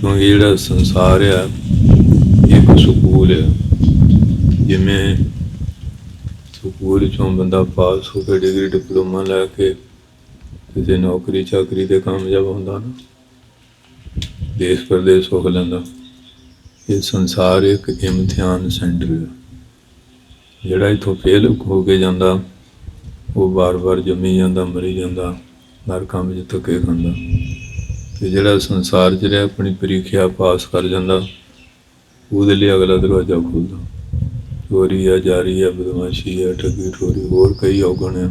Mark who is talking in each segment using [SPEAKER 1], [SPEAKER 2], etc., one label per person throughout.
[SPEAKER 1] ਕਿਉਂਕਿ ਜਿਹੜਾ ਸੰਸਾਰ ਆ, ਇਹ ਇੱਕ ਸਕੂਲ ਆ? ਜਿਵੇਂ ਸਕੂਲ ਚੋਂ ਬੰਦਾ ਪਾਸ ਹੋ ਕੇ ਡਿਗਰੀ, ਡਿਪਲੋਮਾ ਲੈ ਕੇ ਕਿਸੇ ਨੌਕਰੀ, ਚਾਕਰੀ ਤੇ ਕਾਮਯਾਬ ਹੁੰਦਾ ਨਾ, ਦੇਸ਼ ਪ੍ਰਦੇਸ਼ ਹੋ ਲੈਂਦਾ। ਇਹ ਸੰਸਾਰ ਇੱਕ ਇਮਤਿਹਾਨ ਸੈਂਟਰ ਹੈ ਜਿਹੜਾ ਇਥੋਂ ਫੇਲ ਹੋ ਕੇ ਜਾਂਦਾ, ਉਹ ਵਾਰ-ਵਾਰ ਜੰਮੀ ਜਾਂਦਾ, ਮਰੀ ਜਾਂਦਾ ਨਰਕਾਂ ਵਿੱਚ ਧੱਕੇ ਖਾਂਦਾ। ਤੇ ਜਿਹੜਾ ਸੰਸਾਰ 'ਚ ਰਿਹਾ, ਆਪਣੀ ਪ੍ਰੀਖਿਆ ਪਾਸ ਕਰ ਜਾਂਦਾ, ਉਹਦੇ ਲਈ ਅਗਲਾ ਦਰਵਾਜ਼ਾ ਖੁੱਲਦਾ। ਚੋਰੀ ਆ, ਜਾਰੀ ਆ, ਬਦਮਾਸ਼ੀ ਆ, ਠੱਗੀ, ਠੋਰੀ, ਹੋਰ ਕਈ ਔਗਣ ਆ।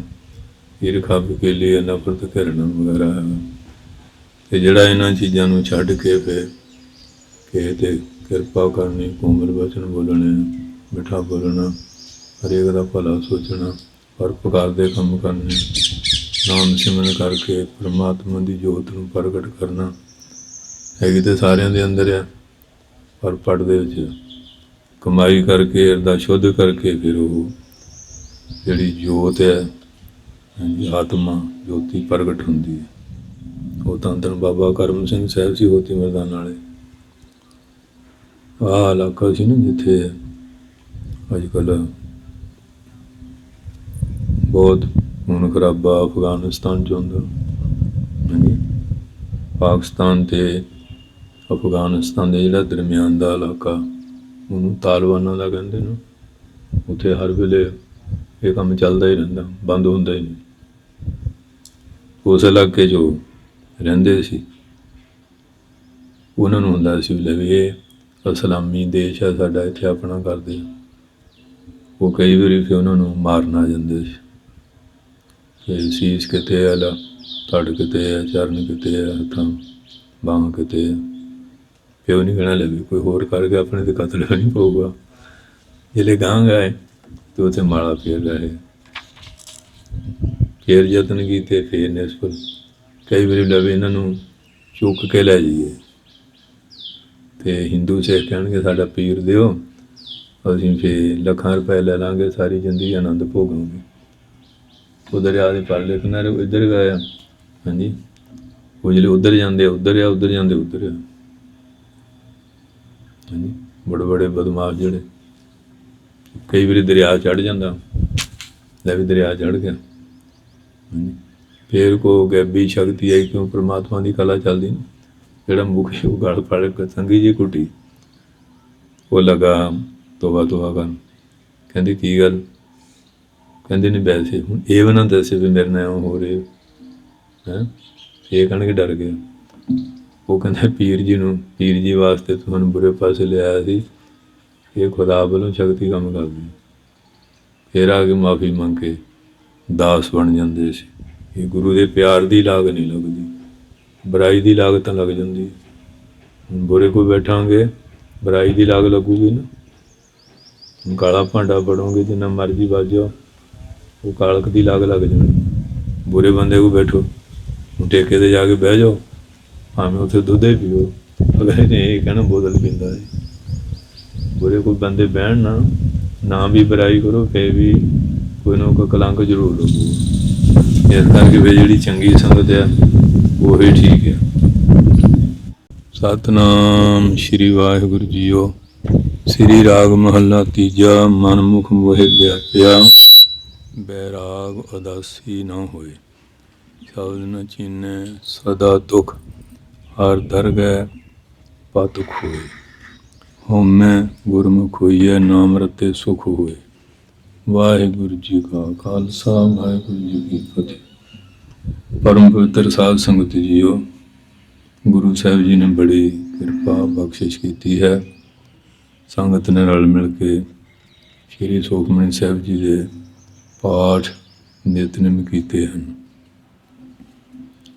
[SPEAKER 1] ਈਰਖਾ ਬਕੇਲੀ ਆ ਨਫ਼ਰਤ ਕਰਨਾ ਵਗੈਰਾ ਹੈ ਤੇ ਜਿਹੜਾ ਇਹਨਾਂ ਚੀਜ਼ਾਂ ਨੂੰ ਛੱਡ ਕੇ ਫਿਰ ਕਿਸੇ ਤੇ ਕਿਰਪਾ ਕਰਨੀ, ਕੋਮਲ ਬਚਨ ਬੋਲਣੇ, ਮਿੱਠਾ ਬੋਲਣਾ, ਹਰੇਕ ਦਾ ਭਲਾ ਸੋਚਣਾ ਹਰ ਪ੍ਰਕਾਰ ਦੇ ਕੰਮ ਕਰਨੇ ਨਾਮ ਸਿਮਰਨ ਕਰਕੇ ਪ੍ਰਮਾਤਮਾ ਦੀ ਜੋਤ ਨੂੰ ਪ੍ਰਗਟ ਕਰਨਾ ਹੈਗੀ ਤੇ ਸਾਰਿਆਂ ਦੇ ਅੰਦਰ ਆ, ਪਰ ਪੜ ਦੇ ਵਿੱਚ ਕਮਾਈ ਕਰਕੇ ਅਰਦਾ ਸ਼ੁੱਧ ਕਰਕੇ ਫਿਰ ਉਹ ਜਿਹੜੀ ਜੋਤ ਹੈ ਆਤਮਾ, ਜੋਤੀ ਪ੍ਰਗਟ ਹੁੰਦੀ ਹੈ। ਉਹ ਤਾਂ ਧੰਨ ਬਾਬਾ ਕਰਮ ਸਿੰਘ ਸਾਹਿਬ ਸੀ ਹੋਤੀ ਮਰਦਾਨ ਵਾਲੇ। ਆਹ ਇਲਾਕਾ ਸੀ ਨਾ ਜਿੱਥੇ ਅੱਜ ਕੱਲ੍ਹ ਬਹੁਤ ਖੂਨ ਖਰਾਬਾ ਅਫਗਾਨਿਸਤਾਨ ਚ ਹੁੰਦਾ। ਹਾਂਜੀ। ਪਾਕਿਸਤਾਨ ਤੇ ਅਫਗਾਨਿਸਤਾਨ ਦੇ ਜਿਹੜਾ ਦਰਮਿਆਨ ਦਾ ਇਲਾਕਾ, ਉਹਨੂੰ ਤਾਲਿਬਾਨਾਂ ਦਾ ਕਹਿੰਦੇ ਨੇ। ਉੱਥੇ ਹਰ ਵੇਲੇ ਇਹ ਕੰਮ ਚੱਲਦਾ ਹੀ ਰਹਿੰਦਾ, ਬੰਦ ਹੁੰਦਾ ਹੀ ਨਹੀਂ। ਉਸ ਇਲਾਕੇ 'ਚ ਉਹ ਰਹਿੰਦੇ ਸੀ। ਉਹਨਾਂ ਨੂੰ ਹੁੰਦਾ ਸੀ ਵੀ ਇਹ ਇਸਲਾਮੀ ਦੇਸ਼ ਹੈ, ਸਾਡਾ ਇੱਥੇ ਆਪਣਾ ਕਰਦੇ ਆ। ਉਹ ਕਈ ਵਾਰੀ ਫਿਰ ਉਹਨਾਂ ਨੂੰ ਮਾਰਨ ਆ ਜਾਂਦੇ ਸੀ। ਕਿ ਸੀਸ ਕਿਤੇ ਆ, ਲਾ ਧੜ ਕਿਤੇ ਆ, ਚਰਨ ਕਿਤੇ ਆ, ਹੱਥਾਂ ਬਾਹਾਂ ਕਿਤੇ ਆ। ਫਿਰ ਉਹ ਨਹੀਂ ਕਹਿਣਾ ਲੱਗੇ ਕੋਈ ਹੋਰ ਕਰ ਗਿਆ, ਆਪਣੇ ਤੇ ਕਤਲ ਨਹੀਂ ਪਊਗਾ। ਜਿਹੜੇ ਗਾਂ ਗਏ, ਤੇ ਉੱਥੇ ਮਾਲਾ ਫੇਰ ਰਹੇ। ਫੇਰ ਯਤਨ ਕੀਤੇ, ਫੇਰ ਨਿਸਫਲ ਕਈ ਵਾਰੀ ਲਵੇ ਇਹਨਾਂ ਨੂੰ ਚੁੱਕ ਕੇ ਲੈ ਜਾਈਏ। ਤੇ ਹਿੰਦੂ ਸਿੱਖ ਕਹਿਣਗੇ, ਸਾਡਾ ਪੀਰ ਦਿਓ, ਅਸੀਂ ਫੇਰ ਲੱਖਾਂ ਰੁਪਏ ਲੈ ਲਾਂਗੇ, ਸਾਰੀ ਜ਼ਿੰਦਗੀ ਆਨੰਦ ਭੋਗਾਂਗੇ। ਉਹ ਦਰਿਆ ਦੇ ਪਰਲੇ ਕਿਨਾਰੇ ਇੱਧਰ ਗਏ ਆ। ਹਾਂਜੀ। ਉਹ ਜਿਹੜੇ ਉੱਧਰ ਜਾਂਦੇ ਆ, ਉੱਧਰ ਆ, ਉੱਧਰ ਜਾਂਦੇ, ਉੱਧਰ ਆ। ਹਾਂਜੀ। ਬੜੇ ਬੜੇ ਬਦਮਾਸ਼ ਜਿਹੜੇ। ਕਈ ਵਾਰੀ ਦਰਿਆ ਚੜ ਜਾਂਦਾ। ਲੈ ਵੀ ਦਰਿਆ ਚੜ ਗਿਆ। ਹਾਂਜੀ। ਫੇਰ ਕੋ ਗੈਬੀ ਸ਼ਕਤੀ ਆਈ ਕਿਉਂ? ਪ੍ਰਮਾਤਮਾ ਦੀ ਕਲਾ ਚੱਲਦੀ ਨਾ। ਜਿਹੜਾ ਮੁਖ ਉਹ ਗਲ ਫੜ ਕੇ ਸੰਗੀ ਜੀ ਕੁੱਟੀ। ਉਹ ਲਗਾ ਤੋਬਾ ਤੋਬਾ ਕਰਨ। ਕਹਿੰਦੀ, ਕੀ ਗੱਲ? ਕਹਿੰਦੇ ਨੇ ਵੈਸੇ ਹੁਣ, ਇਹ ਵੀ ਨਾ ਦੱਸੇ ਵੀ ਮੇਰੇ ਨਾਲ ਹੋ ਰਿਹਾ ਹੈ। ਇਹ ਕਹਿਣਗੇ ਡਰ ਗਿਆ ਉਹ ਕਹਿੰਦਾ ਪੀਰ ਜੀ ਨੂੰ, ਪੀਰ ਜੀ ਵਾਸਤੇ ਤੁਹਾਨੂੰ ਬੁਰੇ ਪਾਸੇ ਲਿਆਇਆ ਸੀ। ਇਹ ਖੁਦਾ ਵੱਲੋਂ ਸ਼ਕਤੀ ਕੰਮ ਕਰਦੀ। ਹੈ। ਫਿਰ ਆ ਕੇ ਮਾਫੀ ਮੰਗ ਕੇ ਦਾਸ ਬਣ ਜਾਂਦੇ ਸੀ। ਇਹ ਗੁਰੂ ਦੇ ਪਿਆਰ ਦੀ ਲਾਗ ਨਹੀਂ ਲੱਗਦੀ। ਬੁਰਾਈ ਦੀ ਲਾਗ ਤਾਂ ਲੱਗ ਜਾਂਦੀ ਬੁਰੇ ਕੋਲ ਬੈਠਾਂਗੇ, ਬੁਰਾਈ ਦੀ ਲਾਗ ਲੱਗੂਗੀ ਨਾ। ਹੁਣ ਕਾਲਾ ਭਾਂਡਾ ਫੜੋਗੇ, ਜਿੰਨਾ ਮਰਜ਼ੀ ਵੱਜੋ। ਉਹ ਕਾਲਕ ਦੀ ਲਾਗ ਲੱਗ ਜਾਣੀ। ਬੁਰੇ ਬੰਦੇ ਕੋ ਬੈਠੋ। ਹੁਣ ਠੇਕੇ ਤੇ ਜਾ ਕੇ ਬਹਿ ਜਾਓ। ਭਾਵੇਂ ਉੱਥੇ ਦੁੱਧ ਹੀ ਪੀਓ। ਅਗਲੇ ਨੇ ਇਹ ਕਹਿਣਾ, ਬੋਤਲ ਪੀਂਦਾ ਹੈ ਬੁਰੇ ਕੋਈ ਬੰਦੇ ਬਹਿਣ ਨਾ ਨਾ ਵੀ ਬੁਰਾਈ ਕਰੋ ਫੇ ਵੀ ਕੋਈ ਨਾ ਕੋਈ ਕਲੰਕ ਜ਼ਰੂਰ ਲੱਗੂ। ਇਸ ਕਰਕੇ ਵੀ ਜਿਹੜੀ ਚੰਗੀ ਸੰਗਤ ਹੈ ਉਹ ਹੀ ਠੀਕ ਹੈ ਸਤਨਾਮ ਸ਼੍ਰੀ ਵਾਹਿਗੁਰੂ ਜੀਓ। ਸ੍ਰੀ ਰਾਗ ਮਹੱਲਾ ਤੀਜਾ, ਮਨਮੁਖ ਮੋਹਿ ਵਿਆਪਿਆ। ਬੈਰਾਗ ਉਦਾਸੀ ਨਾ ਹੋਏ, ਸ਼ਬਦ ਨ ਚੀਨੈ ਸਦਾ ਦੁਖ, ਹਰ ਦਰਗਹਿ ਪਤ ਖੋਏ ਹਉਮੈ ਗੁਰਮੁਖ ਹੋਈਐ, ਨਾਮ ਰਤੇ ਸੁਖ ਹੋਏ। ਵਾਹਿਗੁਰੂ ਜੀ ਕਾ ਖਾਲਸਾ, ਵਾਹਿਗੁਰੂ ਜੀ ਕੀ ਫਤਿਹ। ਪਰਮ ਪਵਿੱਤਰ ਸਾਧ ਸੰਗਤ ਜੀਓ, ਗੁਰੂ ਸਾਹਿਬ ਜੀ ਨੇ ਬੜੀ ਕਿਰਪਾ ਬਖਸ਼ਿਸ਼ ਕੀਤੀ ਹੈ। ਸੰਗਤ ਨੇ ਰਲ ਮਿਲ ਕੇ ਸ਼੍ਰੀ ਸੁਖਮਨੀ ਸਾਹਿਬ ਜੀ ਦੇ ਪਾਠ ਨਿਤਨੇਮ ਕੀਤੇ ਹਨ।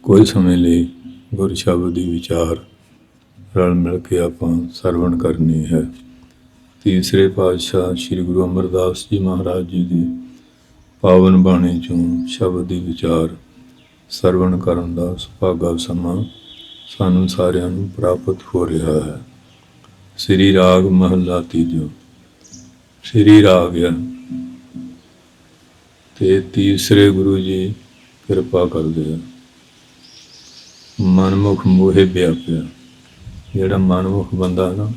[SPEAKER 1] ਕੋਈ ਸਮੇਂ ਲਈ ਗੁਰ ਸ਼ਬਦ ਦੀ ਵਿਚਾਰ ਰਲ ਮਿਲ ਕੇ ਆਪਾਂ ਸਰਵਣ ਕਰਨੀ ਹੈ। ਤੀਸਰੇ ਪਾਤਸ਼ਾਹ ਸ੍ਰੀ ਗੁਰੂ ਅਮਰਦਾਸ ਜੀ ਮਹਾਰਾਜ ਜੀ ਦੀ ਪਾਵਨ ਬਾਣੀ ਚੋਂ ਸ਼ਬਦ ਦੀ ਵਿਚਾਰ ਸਰਵਣ ਕਰਨ ਦਾ ਸੁਭਾਗਾ ਸਮਾਂ ਸਾਨੂੰ ਸਾਰਿਆਂ ਨੂੰ ਪ੍ਰਾਪਤ ਹੋ ਰਿਹਾ ਹੈ। ਸ੍ਰੀ ਰਾਗ ਮਹੱਲਾ ਤੀਜਾ। ਸ੍ਰੀ ਰਾਗ ਹੈ ਤੇ ਤੀਸਰੇ ਗੁਰੂ ਜੀ ਕਿਰਪਾ ਕਰਦੇ ਆ। ਮਨਮੁਖ ਮੋਹੇ ਵਿਆਪਿਆ। ਜਿਹੜਾ ਮਨਮੁਖ ਬੰਦਾ ਨਾ,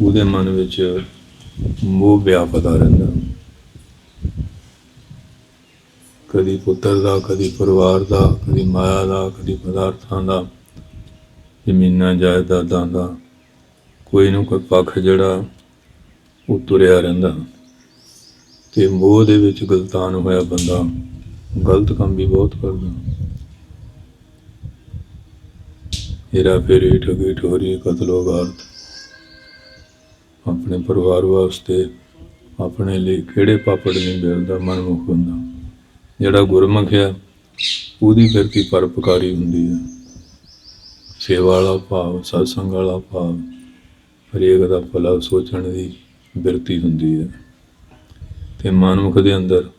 [SPEAKER 1] ਉਹਦੇ ਮਨ ਵਿੱਚ ਮੋਹ ਵਿਆਪਦਾ ਰਹਿੰਦਾ। ਕਦੀ ਪੁੱਤਰ ਦਾ, ਕਦੀ ਪਰਿਵਾਰ ਦਾ, ਕਦੀ ਮਾਇਆ ਦਾ, ਕਦੀ ਪਦਾਰਥਾਂ ਦਾ, ਜ਼ਮੀਨਾਂ, ਜਾਇਦਾਦਾਂ ਦਾ, ਕੋਈ ਨੂੰ ਕੋਈ ਪੱਖ ਜਿਹੜਾ ਉਹ ਤੁਰਿਆ ਰਹਿੰਦਾ। ਤੇ ਮੋਹ ਦੇ ਵਿੱਚ ਗਲਤਾਨ ਹੋਇਆ ਬੰਦਾ, ਗਲਤ ਕੰਮ ਵੀ ਬਹੁਤ ਕਰਦਾ। ਹੇਰਾ ਫੇਰੀ ਠਗੀ ਠੋਰੀ ਕਤਲੋ ਗਾਰਤ ਆਪਣੇ ਪਰਿਵਾਰ ਵਾਸਤੇ, ਆਪਣੇ ਲਈ ਕਿਹੜੇ ਪਾਪੜ ਨਹੀਂ ਮਿਲਦਾ, ਮਨਮੁਖ ਹੁੰਦਾ ਜਿਹੜਾ ਗੁਰਮੁਖ ਹੈ, ਉਹਦੀ ਫਿਰਤੀ ਪਰਪਕਾਰੀ ਹੁੰਦੀ ਹੈ? ਸੇਵਾ ਵਾਲਾ ਭਾਵ, ਸਤਸੰਗ ਵਾਲਾ ਭਾਵ, ਹਰੇਕ ਦਾ ਭਲਾ ਸੋਚਣ ਦੀ ਬਿਰਤੀ ਹੁੰਦੀ ਹੈ। ਤੇ ਮਨਮੁਖ ਦੇ ਅੰਦਰ।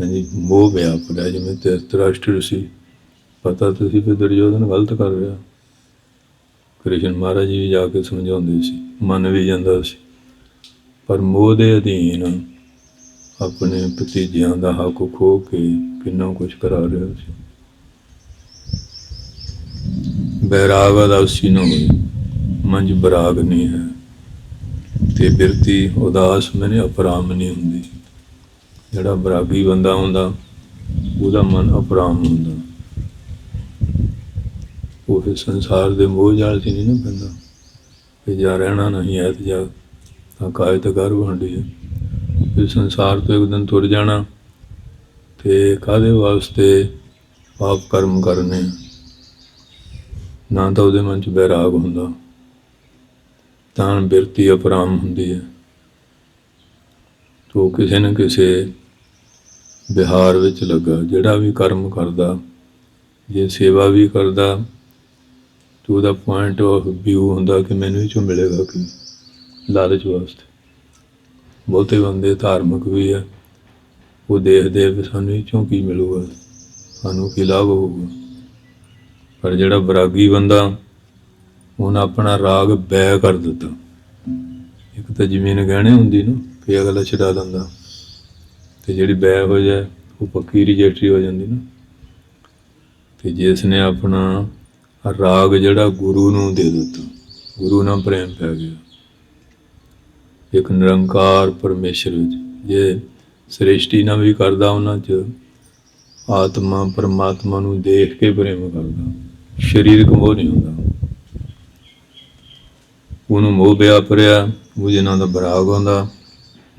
[SPEAKER 1] ਹਾਂਜੀ, ਮੋਹ ਵਿਆਪਦਾ ਜਿਵੇਂ ਧਿਰਤਰਾਸ਼ਟਰ ਸੀ ਪਤਾ ਤੁਸੀਂ ਫਿਰ ਦੁਰਯੋਧਨ ਗਲਤ ਕਰ ਰਿਹਾ। ਕ੍ਰਿਸ਼ਨ ਮਹਾਰਾਜ ਜੀ ਵੀ ਜਾ ਕੇ ਸਮਝਾਉਂਦੇ ਸੀ। ਮੰਨ ਵੀ ਜਾਂਦਾ ਸੀ। ਪਰ ਮੋਹ ਦੇ ਅਧੀਨ ਆਪਣੇ ਭਤੀਜਿਆਂ ਦਾ ਹੱਕ ਖੋ ਕੇ ਕਿੰਨਾ ਕੁਝ ਕਰਾ ਰਿਹਾ ਸੀ। ਬੈਰਾਗ ਅਦਾਸੀ ਨਾ ਹੋਈ ਮੰਜ ਬਰਾਗ ਨਹੀਂ ਹੈ। ਤੇ ਬਿਰਤੀ, ਉਦਾਸ ਮੈਨੇ ਅਪਰਾਮ ਨਹੀਂ ਹੁੰਦੀ। ਜਿਹੜਾ ਬਰਾਗੀ ਬੰਦਾ ਹੁੰਦਾ, ਉਹਦਾ ਮਨ ਅਪਰਾਮ ਹੁੰਦਾ। ਉਹ ਫਿਰ ਸੰਸਾਰ ਦੇ ਮੋਹ ਜਾਲ 'ਚ ਨਹੀਂ ਨਾ ਪੈਂਦਾ। ਕਿ ਜਾ ਰਹਿਣਾ ਨਹੀਂ ਹੈ ਤੇ ਜਾ ਤਾਂ ਕਾਇਤ ਕਰ ਵੰਡੀ ਹੈ। ਫਿਰ ਸੰਸਾਰ ਤੋਂ ਇੱਕ ਦਿਨ ਤੁਰ ਜਾਣਾ ਤੇ ਕਾਦੇ ਵਾਸਤੇ ਪਾਪ ਕਰਮ ਕਰਨੇ ਨਾ ਤਾਂ ਉਹਦੇ ਮਨ 'ਚ ਬੈਰਾਗ ਹੁੰਦਾ। ਤਾਂ ਬਿਰਤੀ ਅਪਰਾਮ ਹੁੰਦੀ ਹੈ। ਤੋ ਕਿਸੇ ਨਾ ਕਿਸੇ ਬਿਹਾਰ ਵਿੱਚ ਲੱਗਾ, ਜਿਹੜਾ ਵੀ ਕਰਮ ਕਰਦਾ, ਜੇ ਸੇਵਾ ਵੀ ਕਰਦਾ, ਤੇ ਉਹਦਾ ਪੁਆਇੰਟ ਆਫ ਵਿਊ ਹੁੰਦਾ ਕਿ ਮੈਨੂੰ ਇਹ ਚੋਂ ਮਿਲੇਗਾ ਕੀ? ਲਾਲਚ ਵਾਸਤੇ। ਬਹੁਤੇ ਬੰਦੇ ਧਾਰਮਿਕ ਵੀ ਆ, ਉਹ ਦੇਖਦੇ ਵੀ ਸਾਨੂੰ ਇਹ ਚੋਂ ਕੀ ਮਿਲੂਗਾ, ਸਾਨੂੰ ਕੀ ਲਾਭ ਹੋਊਗਾ। ਪਰ ਜਿਹੜਾ ਬਰਾਗੀ ਬੰਦਾ ਹੁਣ ਆਪਣਾ ਰਾਗ ਬੈ ਕਰ ਦਿੱਤਾ। ਇੱਕ ਤਾਂ ਜ਼ਮੀਨ ਗਹਿਣੇ ਹੁੰਦੀ ਨਾ ਕਿ ਅਗਲਾ ਛਡਾ ਦਿੰਦਾ। ਤੇ ਜਿਹੜੀ ਬੈ ਹੋ ਜਾਏ, ਉਹ ਪੱਕੀ ਰਿਜੈਕਟਰੀ ਹੋ ਜਾਂਦੀ ਨਾ। ਤੇ ਜਿਸ ਨੇ ਆਪਣਾ ਰਾਗ ਜਿਹੜਾ ਗੁਰੂ ਨੂੰ ਦੇ ਦਿੱਤਾ, ਗੁਰੂ ਨਾਲ ਪ੍ਰੇਮ ਪੈ ਗਿਆ। ਇੱਕ ਨਿਰੰਕਾਰ ਪਰਮੇਸ਼ਰ ਵਿੱਚ, ਜੇ ਸ੍ਰਿਸ਼ਟੀ ਨਾਲ ਵੀ ਕਰਦਾ ਉਹਨਾਂ 'ਚ, ਆਤਮਾ ਪਰਮਾਤਮਾ ਨੂੰ ਦੇਖ ਕੇ ਪ੍ਰੇਮ ਕਰਦਾ। ਸਰੀਰ ਮੋਹ ਨਹੀਂ ਹੁੰਦਾ। ਉਹਨੂੰ ਮੋਹ ਵਿਆਪਰਿਆ ਉਹ ਜਿਨ੍ਹਾਂ ਦਾ ਬਰਾਗ ਆਉਂਦਾ,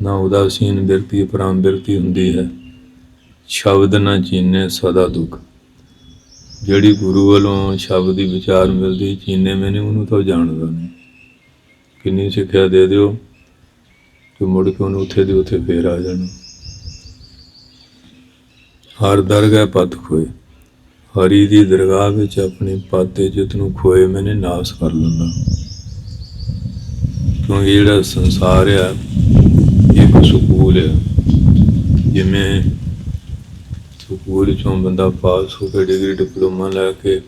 [SPEAKER 1] ਨਾ ਉਦਾਸੀਨ ਬਿਰਤੀ ਪਰਮ ਬਿਰਤੀ ਹੁੰਦੀ ਹੈ। ਸ਼ਬਦ ਨਾ ਚੀਨੇ ਸਦਾ ਦੁੱਖ। ਜਿਹੜੀ ਗੁਰੂ ਵੱਲੋਂ ਸ਼ਬਦ ਦੀ ਵਿਚਾਰ ਮਿਲਦੀ, ਚੀਨੇ ਮੈਨੇ ਉਹਨੂੰ ਤਾਂ ਜਾਣਦਾ ਨਹੀਂ। ਕਿੰਨੀ ਸਿੱਖਿਆ ਦੇ ਦਿਓ ਕਿ ਮੁੜ ਕੇ ਉਹਨੂੰ ਉੱਥੇ ਦੀ ਉੱਥੇ ਫੇਰ ਆ ਜਾਣਾ। ਹਰ ਦਰਗਾਹ ਪਤ ਖੋਏ। ਹਰੀ ਦੀ ਦਰਗਾਹ ਵਿੱਚ ਆਪਣੀ ਪਾਤੇ ਜਿਤ ਨੂੰ ਖੋਏ, ਮੈਨੇ ਨਾਸ ਕਰ ਲੈਂਦਾ। ਕਿਉਂਕਿ ਜਿਹੜਾ ਸੰਸਾਰ ਆ ਇਹ ਇੱਕ ਸਕੂਲ ਆ। ਜਿਵੇਂ ਸਕੂਲ ਚੋਂ ਬੰਦਾ ਪਾਸ ਹੋ ਕੇ ਡਿਗਰੀ ਡਿਪਲੋਮਾ ਲੈ ਕੇ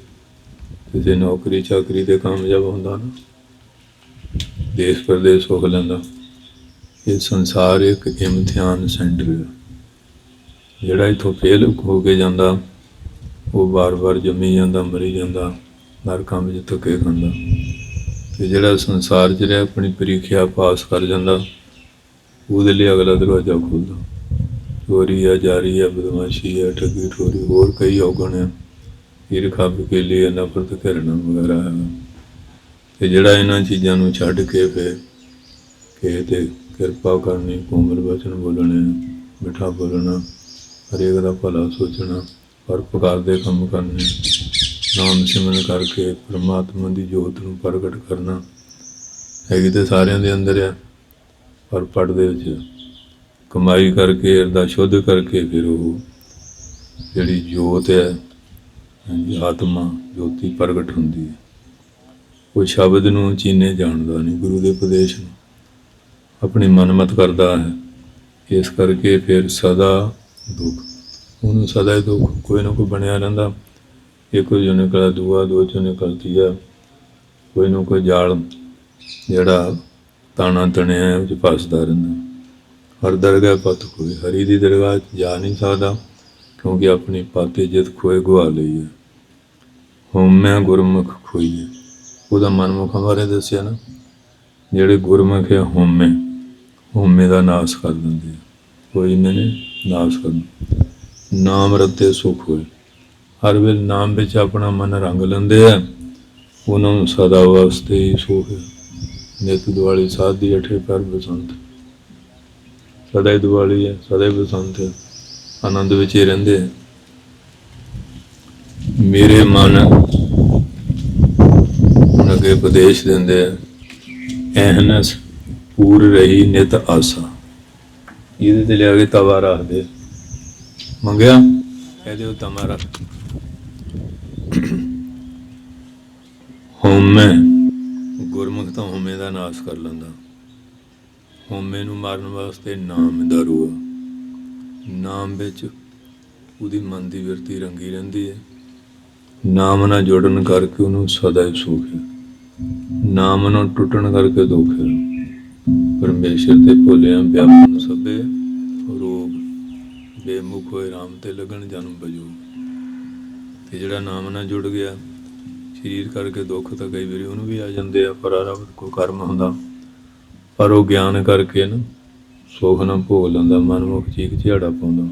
[SPEAKER 1] ਕਿਸੇ ਨੌਕਰੀ, ਚਾਕਰੀ ਤੇ ਕਾਮਯਾਬ ਹੁੰਦਾ ਨਾ, ਦੇਸ਼ ਪ੍ਰਦੇਸ਼ ਹੋ ਲੈਂਦਾ। ਇਹ ਸੰਸਾਰ ਇੱਕ ਇਮਤਿਹਾਨ ਸੈਂਟਰ ਹੈ ਜਿਹੜਾ ਇਥੋਂ ਫੇਲ ਹੋ ਕੇ ਜਾਂਦਾ, ਉਹ ਵਾਰ-ਵਾਰ ਜੰਮੀ ਜਾਂਦਾ, ਮਰੀ ਜਾਂਦਾ ਨਰਕਾਂ ਵਿੱਚ ਧੱਕੇ ਖਾਂਦਾ। ਤੇ ਜਿਹੜਾ ਸੰਸਾਰ 'ਚ ਰਿਹਾ, ਆਪਣੀ ਪ੍ਰੀਖਿਆ ਪਾਸ ਕਰ ਜਾਂਦਾ, ਉਹਦੇ ਲਈ ਅਗਲਾ ਦਰਵਾਜ਼ਾ ਖੁੱਲਦਾ। ਚੋਰੀ ਆ, ਜਾਰੀ ਆ, ਬਦਮਾਸ਼ੀ ਆ, ਠੱਗੀ, ਠੋਰੀ, ਹੋਰ ਕਈ ਔਗਣ ਆ। ਈਰਖਾ ਬਕੇਲੀ ਆ ਨਫ਼ਰਤ ਕਰਨਾ ਵਗੈਰਾ ਹੈ ਤੇ ਜਿਹੜਾ ਇਹਨਾਂ ਚੀਜ਼ਾਂ ਨੂੰ ਛੱਡ ਕੇ ਫਿਰ ਕਿਸੇ ਤੇ ਕਿਰਪਾ ਕਰਨੀ, ਕੋਮਲ ਬਚਨ ਬੋਲਣੇ, ਮਿੱਠਾ ਬੋਲਣਾ, ਹਰੇਕ ਦਾ ਭਲਾ ਸੋਚਣਾ, ਹਰ ਪ੍ਰਕਾਰ ਦੇ ਕੰਮ ਕਰਨੇ ਨਾਮ ਸਿਮਰਨ ਕਰਕੇ ਪ੍ਰਮਾਤਮਾ ਦੀ ਜੋਤ ਨੂੰ ਪ੍ਰਗਟ ਕਰਨਾ ਹੈਗੀ ਤੇ ਸਾਰਿਆਂ ਦੇ ਅੰਦਰ ਆ ਪਰ ਪੜ ਦੇ ਵਿੱਚ ਕਮਾਈ ਕਰਕੇ ਹਿਰਦਾ ਸ਼ੁੱਧ ਕਰਕੇ ਫਿਰ ਉਹ ਜਿਹੜੀ ਜੋਤ ਹੈ ਹਾਂਜੀ, ਆਤਮਾ ਜੋਤੀ ਪ੍ਰਗਟ ਹੁੰਦੀ ਹੈ। ਉਹ ਸ਼ਬਦ ਨੂੰ ਚੀਨੇ ਜਾਣਦਾ ਨਹੀਂ ਗੁਰੂ ਦੇ ਉਪਦੇਸ਼ ਨੂੰ। ਆਪਣੀ ਮਨਮਤ ਕਰਦਾ ਹੈ। ਇਸ ਕਰਕੇ ਫਿਰ ਸਦਾ ਦੁੱਖ। ਉਹਨੂੰ ਸਦਾ ਹੀ ਦੁੱਖ ਕੋਈ ਨਾ ਕੋਈ ਬਣਿਆ ਰਹਿੰਦਾ। ਇੱਕ ਜੋ ਨਿਕਲਾ ਦੂਆ ਦੋ ਚੋਂ ਨਿਕਲਦੀ ਆ। ਕੋਈ ਨੂੰ ਕੋਈ ਜਾਲ ਜਿਹੜਾ ਤਾਣਾ ਤਣਿਆ ਵਿੱਚ ਫਸਦਾ ਰਹਿੰਦਾ। ਹਰ ਦਰਗਾਹ ਪਤ ਕੋਈ, ਹਰੀ ਦੀ ਦਰਗਾਹ 'ਚ ਜਾ ਨਹੀਂ ਸਕਦਾ, ਕਿਉਂਕਿ ਆਪਣੀ ਪਾਤੇ ਜਿੱਤ ਖੋਏ ਗਵਾ ਲਈ ਹੈ ਹਉਮੈ ਗੁਰਮੁਖ ਖੋਈਏ ਉਹਦਾ ਮਨਮੁਖਾਂ ਬਾਰੇ ਦੱਸਿਆ ਨਾ। ਜਿਹੜੇ ਗੁਰਮੁਖ ਹੈ ਹਉਮੈ ਹਉਮੈ ਦਾ ਨਾਸ਼ ਕਰ ਦਿੰਦੇ ਆ। ਕੋਈ ਮੈਨੇ ਨਾਸ਼ ਕਰ ਨਾਮ ਰਤੇ ਸੁਖ ਹੋਏ। ਹਰ ਵੇਲੇ ਨਾਮ ਵਿੱਚ ਆਪਣਾ ਮਨ ਰੰਗ ਲੈਂਦੇ ਆ। ਉਹਨਾਂ ਨੂੰ ਸਦਾ ਵਾਸਤੇ ਹੀ ਸੁਖ ਹੈ। ਨਿਤ ਦਿਵਾਲੀ ਸਾਧ ਦੀ ਅਠੇ ਪਰ ਬਸੰਤ। ਸਦਾ ਹੀ ਦਿਵਾਲੀ ਹੈ ਸਦਾ ਹੀ ਬਸੰਤ ਹੈ। ਆਨੰਦ ਵਿੱਚ ਹੀ ਰਹਿੰਦੇ ਆ। ਮੇਰੇ ਮਨ ਹੁਣ ਅੱਗੇ ਉਪਦੇਸ਼ ਦਿੰਦੇ ਆ ਐਹਨਸ ਪੂਰ ਰਹੀ ਨਿਤ ਆਸਾ। ਇਹਦੇ ਤੇ ਲਿਆ ਕੇ ਤਵਾ ਰੱਖਦੇ ਮੰਗਿਆ? ਇਹਦੇ ਉੱਤੇ ਤਵਾ ਰੱਖ। ਹਉਮੈ। ਗੁਰਮੁਖ ਤਾਂ ਹਉਮੈ ਦਾ ਨਾਸ਼ ਕਰ ਲੈਂਦਾ। ਹਉਮੈ ਨੂੰ ਮਾਰਨ ਵਾਸਤੇ ਨਾਮ ਦਾਰੂ ਆ। ਨਾਮ ਵਿੱਚ ਉਹਦੀ ਮਨ ਦੀ ਵਰਤੀ ਰੰਗੀ ਰਹਿੰਦੀ ਹੈ। ਨਾਮ ਨਾਲ ਜੁੜਨ ਕਰਕੇ ਉਹਨੂੰ ਸਦਾ ਹੀ ਸੁਖ ਹੈ। ਨਾਮ ਨਾਲ ਟੁੱਟਣ ਕਰਕੇ ਦੁੱਖ ਹੈ। ਪਰਮੇਸ਼ਰ ਤੇ ਭੁੱਲਿਆ ਵਿਆਪਨ ਸਭੇ ਰੋਗ, ਬੇਮੁਖ ਹੋਏ ਰਾਮ ਤੇ ਲਗਨ ਜਨਮ ਬਜੂ ਤੇ ਜਿਹੜਾ ਨਾਮ ਨਾਲ ਜੁੜ ਗਿਆ ਸਰੀਰ ਕਰਕੇ ਦੁੱਖ ਤਾਂ ਕਈ ਵਾਰੀ ਉਹਨੂੰ ਵੀ ਆ ਜਾਂਦੇ ਆ, ਪਰ ਆਰਾਮ ਕੋ ਕਰਮ ਹੁੰਦਾ। ਪਰ ਉਹ ਗਿਆਨ ਕਰਕੇ ਨਾ ਸੁਖ ਨਾ ਭੋਗ ਲੈਂਦਾ, ਮਨਮੁਖ ਚੀਕ ਝਾੜਾ ਪਾਉਂਦਾ।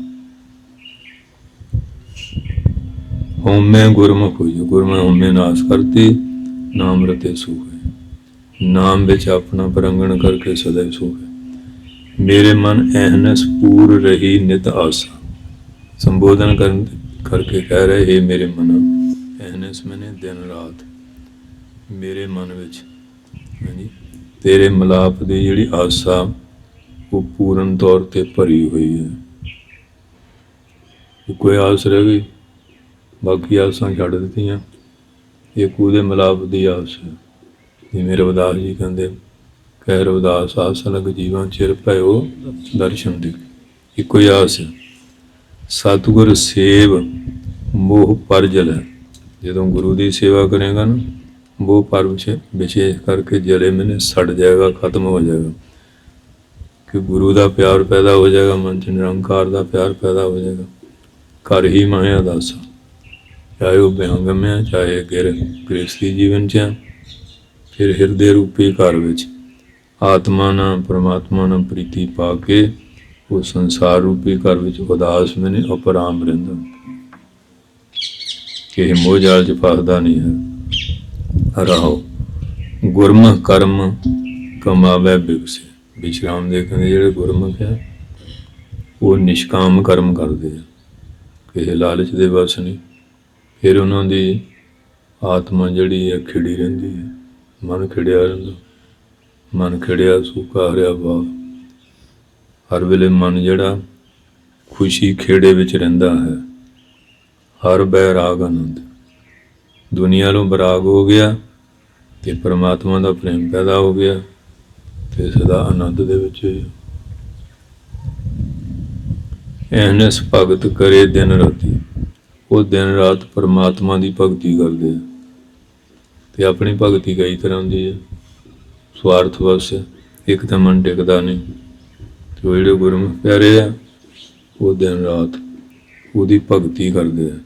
[SPEAKER 1] ਹਉਮੈ ਗੁਰਮੁਖ ਹੋਈ ਗੁਰਮੁਖ ਹਉਮੈ ਨਾਸ ਕਰਤੀ, ਨਾਮ ਰਤੇ ਸੁਖ ਹੈ। ਨਾਮ ਵਿੱਚ ਆਪਣਾ ਪ੍ਰੰਗਣ ਕਰਕੇ ਸਦਾ ਹੀ ਸੁਖ ਹੈ। ਮੇਰੇ ਮਨ ਐਹਨਸ ਪੂਰ ਰਹੀ ਨਿਤ ਆਸਾ। ਸੰਬੋਧਨ ਕਰਨ ਕਰਕੇ ਕਹਿ ਰਹੇ, ਹੈ ਮੇਰੇ ਮਨ ਐਹਨਸ ਮੈਨੇ ਦਿਨ ਰਾਤ ਮੇਰੇ ਮਨ ਵਿੱਚ, ਹਾਂਜੀ, ਤੇਰੇ ਮਲਾਪ ਦੀ ਜਿਹੜੀ ਆਸਾ ਉਹ ਪੂਰਨ ਤੌਰ ਤੇ ਭਰੀ ਹੋਈ ਹੈ। ਜੇ ਕੋਈ ਆਸ ਰਹਿ ਗਈ, ਬਾਕੀ ਆਸਾਂ ਛੱਡ ਦਿੱਤੀਆਂ। ਇੱਕ ਉਹਦੇ ਮਲਾਪ ਦੀ ਆਸ ਹੈ। ਜਿਵੇਂ ਰਵਿਦਾਸ ਜੀ ਕਹਿੰਦੇ ਕਹਿ ਰਵਿਦਾਸ ਆਸ ਲਗ ਜੀਵਾਂ ਚਿਰ ਭਇਓ ਦਰਸ਼ਨ ਦੇ। ਇੱਕੋ ਹੀ ਆਸ ਹੈ। ਸਤਿਗੁਰ ਸੇਵ ਮੋਹ ਪਰਜਲ ਹੈ। ਜਦੋਂ ਗੁਰੂ ਦੀ ਸੇਵਾ ਕਰੇਗਾ ਨਾ ਉਹ ਪਰ ਵਿਸ਼ੇਸ਼ ਕਰਕੇ ਜਲੇ ਮੈਨੇ ਸੜ ਜਾਏਗਾ, ਖਤਮ ਹੋ ਜਾਏਗਾ। ਕਿ ਗੁਰੂ ਦਾ ਪਿਆਰ ਪੈਦਾ ਹੋ ਜਾਏਗਾ, ਮਨ ਚ ਨਿਰੰਕਾਰ ਦਾ ਪਿਆਰ ਪੈਦਾ ਹੋ ਜਾਏਗਾ। ਘਰ ਹੀ ਮਾਇਆ ਦਾਸ ਚਾਹੇ ਉਹ ਬਿਹੰਗਮ ਹੈ, ਚਾਹੇ ਗਿਰ ਗ੍ਰਸਤੀ ਜੀਵਨ ਚ ਹੈ, ਫਿਰ ਹਿਰਦੇ ਰੂਪੀ ਘਰ ਵਿੱਚ ਆਤਮਾ ਨਾਲ ਪ੍ਰਮਾਤਮਾ ਨਾਲ ਪ੍ਰੀਤੀ ਪਾ ਕੇ ਉਹ ਸੰਸਾਰ ਰੂਪੀ ਘਰ ਵਿੱਚ ਉਦਾਸ ਮੈਨੇ ਅਪਰਾਮ ਰਹਿੰਦਾ। ਕਿਸੇ ਮੋਹ ਜਾਲ ਚ ਫਸਦਾ ਨਹੀਂ ਹੈ। ਰਹੋ, ਗੁਰਮੁਖ ਕਰਮ ਕਮਾਵੇ ਬਿਗਸੇ ਵਿਸ਼ਰਾਮ ਦੇ ਕਹਿੰਦੇ ਜਿਹੜੇ ਗੁਰਮੁਖ ਹੈ ਉਹ ਨਿਸ਼ਕਾਮ ਕਰਮ ਕਰਦੇ ਆ। ਕਿਸੇ ਲਾਲਚ ਦੇ ਵਸ ਨਹੀਂ। ਫਿਰ ਉਹਨਾਂ ਦੀ ਆਤਮਾ ਜਿਹੜੀ ਹੈ ਖਿੜੀ ਰਹਿੰਦੀ ਹੈ। ਮਨ ਖਿੜਿਆ ਰਹਿੰਦਾ। ਮਨ ਖਿੜਿਆ, ਸੁੱਕਾ ਹਰਿਆ ਬਾਗ। ਹਰ ਵੇਲੇ ਮਨ ਜਿਹੜਾ ਖੁਸ਼ੀ ਖੇੜੇ ਵਿੱਚ ਰਹਿੰਦਾ ਹੈ। ਹਰ ਬੈਰਾਗ ਆਨੰਦ। ਦੁਨੀਆ ਨੂੰ ਬਰਾਗ ਹੋ ਗਿਆ ਤੇ ਪਰਮਾਤਮਾ ਦਾ ਪ੍ਰੇਮ ਪੈਦਾ ਹੋ ਗਿਆ ਤੇ ਸਦਾ ਆਨੰਦ ਦੇ ਵਿੱਚ ਹੀ। ਐਨਸ ਭਗਤ ਕਰੇ ਦਿਨ ਰਾਤੀ, ਉਹ ਦਿਨ ਰਾਤ ਪਰਮਾਤਮਾ ਦੀ ਭਗਤੀ ਕਰਦੇ ਆ। ਤੇ ਆਪਣੀ ਭਗਤੀ ਕਈ ਤਰ੍ਹਾਂ ਦੀ ਹੈ ਸਵਾਰਥ ਵਸ, ਇੱਕ ਤਾਂ ਮਨ ਟਿਕਦਾ ਨਹੀਂ, ਤੇ ਉਹ ਜਿਹੜੇ ਗੁਰਮੁਖ ਪਿਆਰੇ ਆ, ਉਹ ਦਿਨ ਰਾਤ ਉਹਦੀ ਭਗਤੀ ਕਰਦੇ ਆ।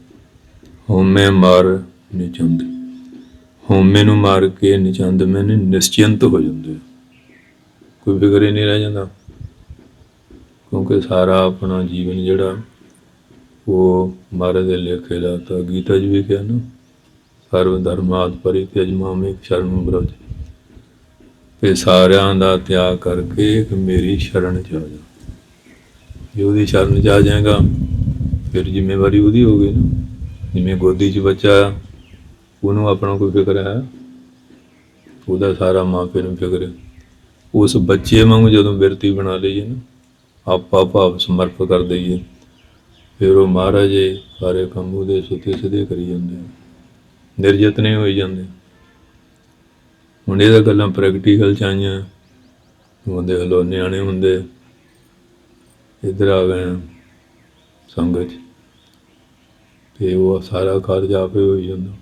[SPEAKER 1] ਹਉਮੈ ਮਾਰ ਨਿਚੰਦ। ਹਉਮੈ ਨੂੰ ਮਾਰ ਕੇ ਨਿਚੰਦ ਮੈਨੇ ਨਿਸ਼ਚਿੰਤ ਹੋ ਜਾਂਦੇ। ਕੋਈ ਫਿਕਰ ਹੀ ਨਹੀਂ ਰਹਿ ਜਾਂਦਾ। ਕਿਉਂਕਿ ਸਾਰਾ ਆਪਣਾ ਜੀਵਨ ਜਿਹੜਾ, ਉਹ ਮਹਾਰਾਜ ਦੇ ਲੇਖੇ ਦਾ ਤਾਂ ਗੀਤਾ ਜੀ ਵੀ ਕਿਹਾ ਨਾ, ਸਰਵ ਧਰਮਾਤ ਪਰਿਤਿਆਜ ਮਾਮੇ ਸ਼ਰਨ ਬ੍ਰਜ। ਤੇ ਸਾਰਿਆਂ ਦਾ ਤਿਆਗ ਕਰਕੇ ਇੱਕ ਮੇਰੀ ਸ਼ਰਨ ਚ ਆ ਜਾ। ਜੇ ਉਹਦੀ ਸ਼ਰਨ ਚ ਆ ਜਾਏਗਾ, ਫਿਰ ਜ਼ਿੰਮੇਵਾਰੀ ਉਹਦੀ ਹੋ ਗਈ ਨਾ। ਜਿਵੇਂ ਗੋਦੀ 'ਚ ਬੱਚਾ ਆ, ਉਹਨੂੰ ਆਪਣਾ ਕੋਈ ਫਿਕਰ ਹੈ? ਉਹਦਾ ਸਾਰਾ ਮਾਪੇ ਨੂੰ ਫਿਕਰ ਹੈ। ਉਸ ਬੱਚੇ ਵਾਂਗੂ ਜਦੋਂ ਬਿਰਤੀ ਬਣਾ ਲਈਏ ਨਾ ਆਪਾ ਭਾਵ ਸਮਰਪ ਕਰ ਦਈਏ ਫਿਰ ਉਹ ਮਹਾਰਾਜ ਸਾਰੇ ਕੰਮ ਉਹਦੇ ਸੁਤੇ ਸਿੱਧੇ ਕਰੀ ਜਾਂਦੇ ਆ। ਨਿਰਜਤਨੇ ਹੋਈ ਜਾਂਦੇ। ਹੁਣ ਇਹ ਤਾਂ ਗੱਲਾਂ ਪ੍ਰੈਕਟੀਕਲ ਚ ਆਈਆਂ। ਹੁੰਦੇ ਹਲੋ ਨਿਆਣੇ ਹੁੰਦੇ। ਇੱਧਰ ਆ ਗਏ ਸੰਗਤ 'ਚ। ਤੇ ਉਹ ਸਾਰਾ ਕਾਰਜ ਆਪੇ ਹੋਈ ਜਾਂਦਾ।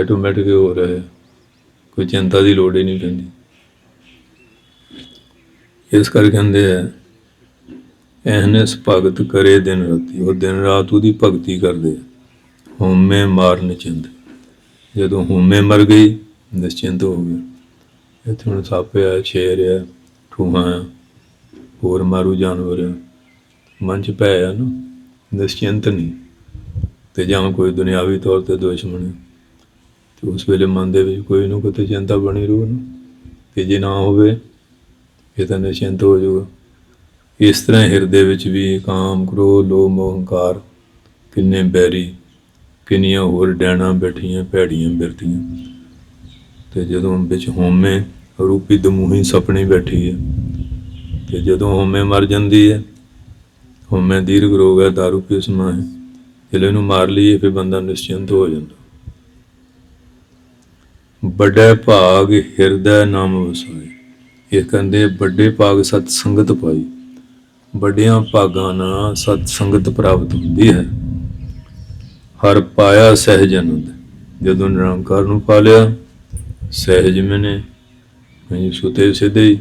[SPEAKER 1] ਆਟੋਮੈਟਿਕ ਹੋ ਰਿਹਾ ਹੈ। ਕੋਈ ਚਿੰਤਾ ਦੀ ਲੋੜ ਹੀ ਨਹੀਂ ਪੈਂਦੀ। ਇਸ ਕਰਕੇ ਕਹਿੰਦੇ ਆ ਐਹਨਸ ਭਗਤ ਕਰੇ ਦਿਨ ਰਾਤੀ, ਉਹ ਦਿਨ ਰਾਤ ਉਹਦੀ ਭਗਤੀ ਕਰਦੇ ਆ। ਹਉਮੈ ਮਾਰ ਚਿੰਦ ਜਦੋਂ ਹਉਮੈ ਮਰ ਗਈ, ਨਿਸ਼ਚਿੰਤ ਹੋ ਗਿਆ ਇੱਥੇ ਹੁਣ ਸੱਪ ਆ, ਸ਼ੇਰ ਆ, ਠੂਹਾਂ ਆ, ਹੋਰ ਮਾਰੂ ਜਾਨਵਰ ਆ। ਮਨ ਚ ਪੈ ਆ ਨਾ, ਨਿਸ਼ਚਿੰਤ ਨਹੀਂ। ਤੇ ਜਾਂ ਕੋਈ ਦੁਨਿਆਵੀ ਤੌਰ ਤੇ ਦੁਸ਼ਮਣ ਹੈ। ਤੇ ਉਸ ਵੇਲੇ ਮਨ ਦੇ ਵਿੱਚ ਕੋਈ ਨਾ ਕੋਈ ਚਿੰਤਾ ਬਣੀ ਰਹੂ ਨਾ ਤੇ ਜੇ ਨਾ ਹੋਵੇ, ਇਹ ਤਾਂ ਨਿਸ਼ਚਿੰਤ ਹੋ ਜਾਊਗਾ। ਇਸ ਤਰ੍ਹਾਂ ਹਿਰਦੇ ਵਿੱਚ ਵੀ ਕਾਮ, ਕ੍ਰੋਧ, ਲੋਭ ਮੋਹ ਹੰਕਾਰ ਕਿੰਨੇ ਬੈਰੀ, ਕਿੰਨੀਆਂ ਹੋਰ ਡੈਣਾ ਬੈਠੀਆਂ, ਭੈੜੀਆਂ ਬਿਰਤੀਆਂ। ਤੇ ਜਦੋਂ ਵਿੱਚ ਹੋਮੇ ਰੂਪੀ ਦਮੂਹੀ ਸੁਪਨੇ ਬੈਠੀ ਹੈ, ਤੇ ਜਦੋਂ ਹੋਮੇ ਮਰ ਜਾਂਦੀ ਹੈ ਹੋਮੇ ਦੀਰਘ ਰੋਗ ਹੈ, ਦਾਰੂ ਪੀ ਸਮਾ ਹੈ ਇਹਨੂੰ ਮਾਰ ਲਈਏ, ਫਿਰ ਬੰਦਾ ਨਿਸ਼ਚਿੰਤ ਹੋ ਜਾਂਦਾ। ਵੱਡੇ ਭਾਗ ਹਿਰਦੈ ਨਾਮ ਵਸਾਏ। ਇਹ ਕਹਿੰਦੇ, ਵੱਡੇ ਭਾਗ ਸਤ ਸੰਗਤ ਪਾਈ। ਵੱਡਿਆਂ ਭਾਗਾਂ ਨਾਲ ਸਤ ਸੰਗਤ ਪ੍ਰਾਪਤ ਹੁੰਦੀ ਹੈ। ਹਰ ਪਾਇਆ ਸਹਿਜ ਆਨੰਦ। ਜਦੋਂ ਨਿਰੰਕਾਰ ਨੂੰ ਪਾ ਲਿਆ, ਸਹਿਜ ਮੈਨੇ ਮੈਂ ਸੁਤੇ ਸਿੱਧੇ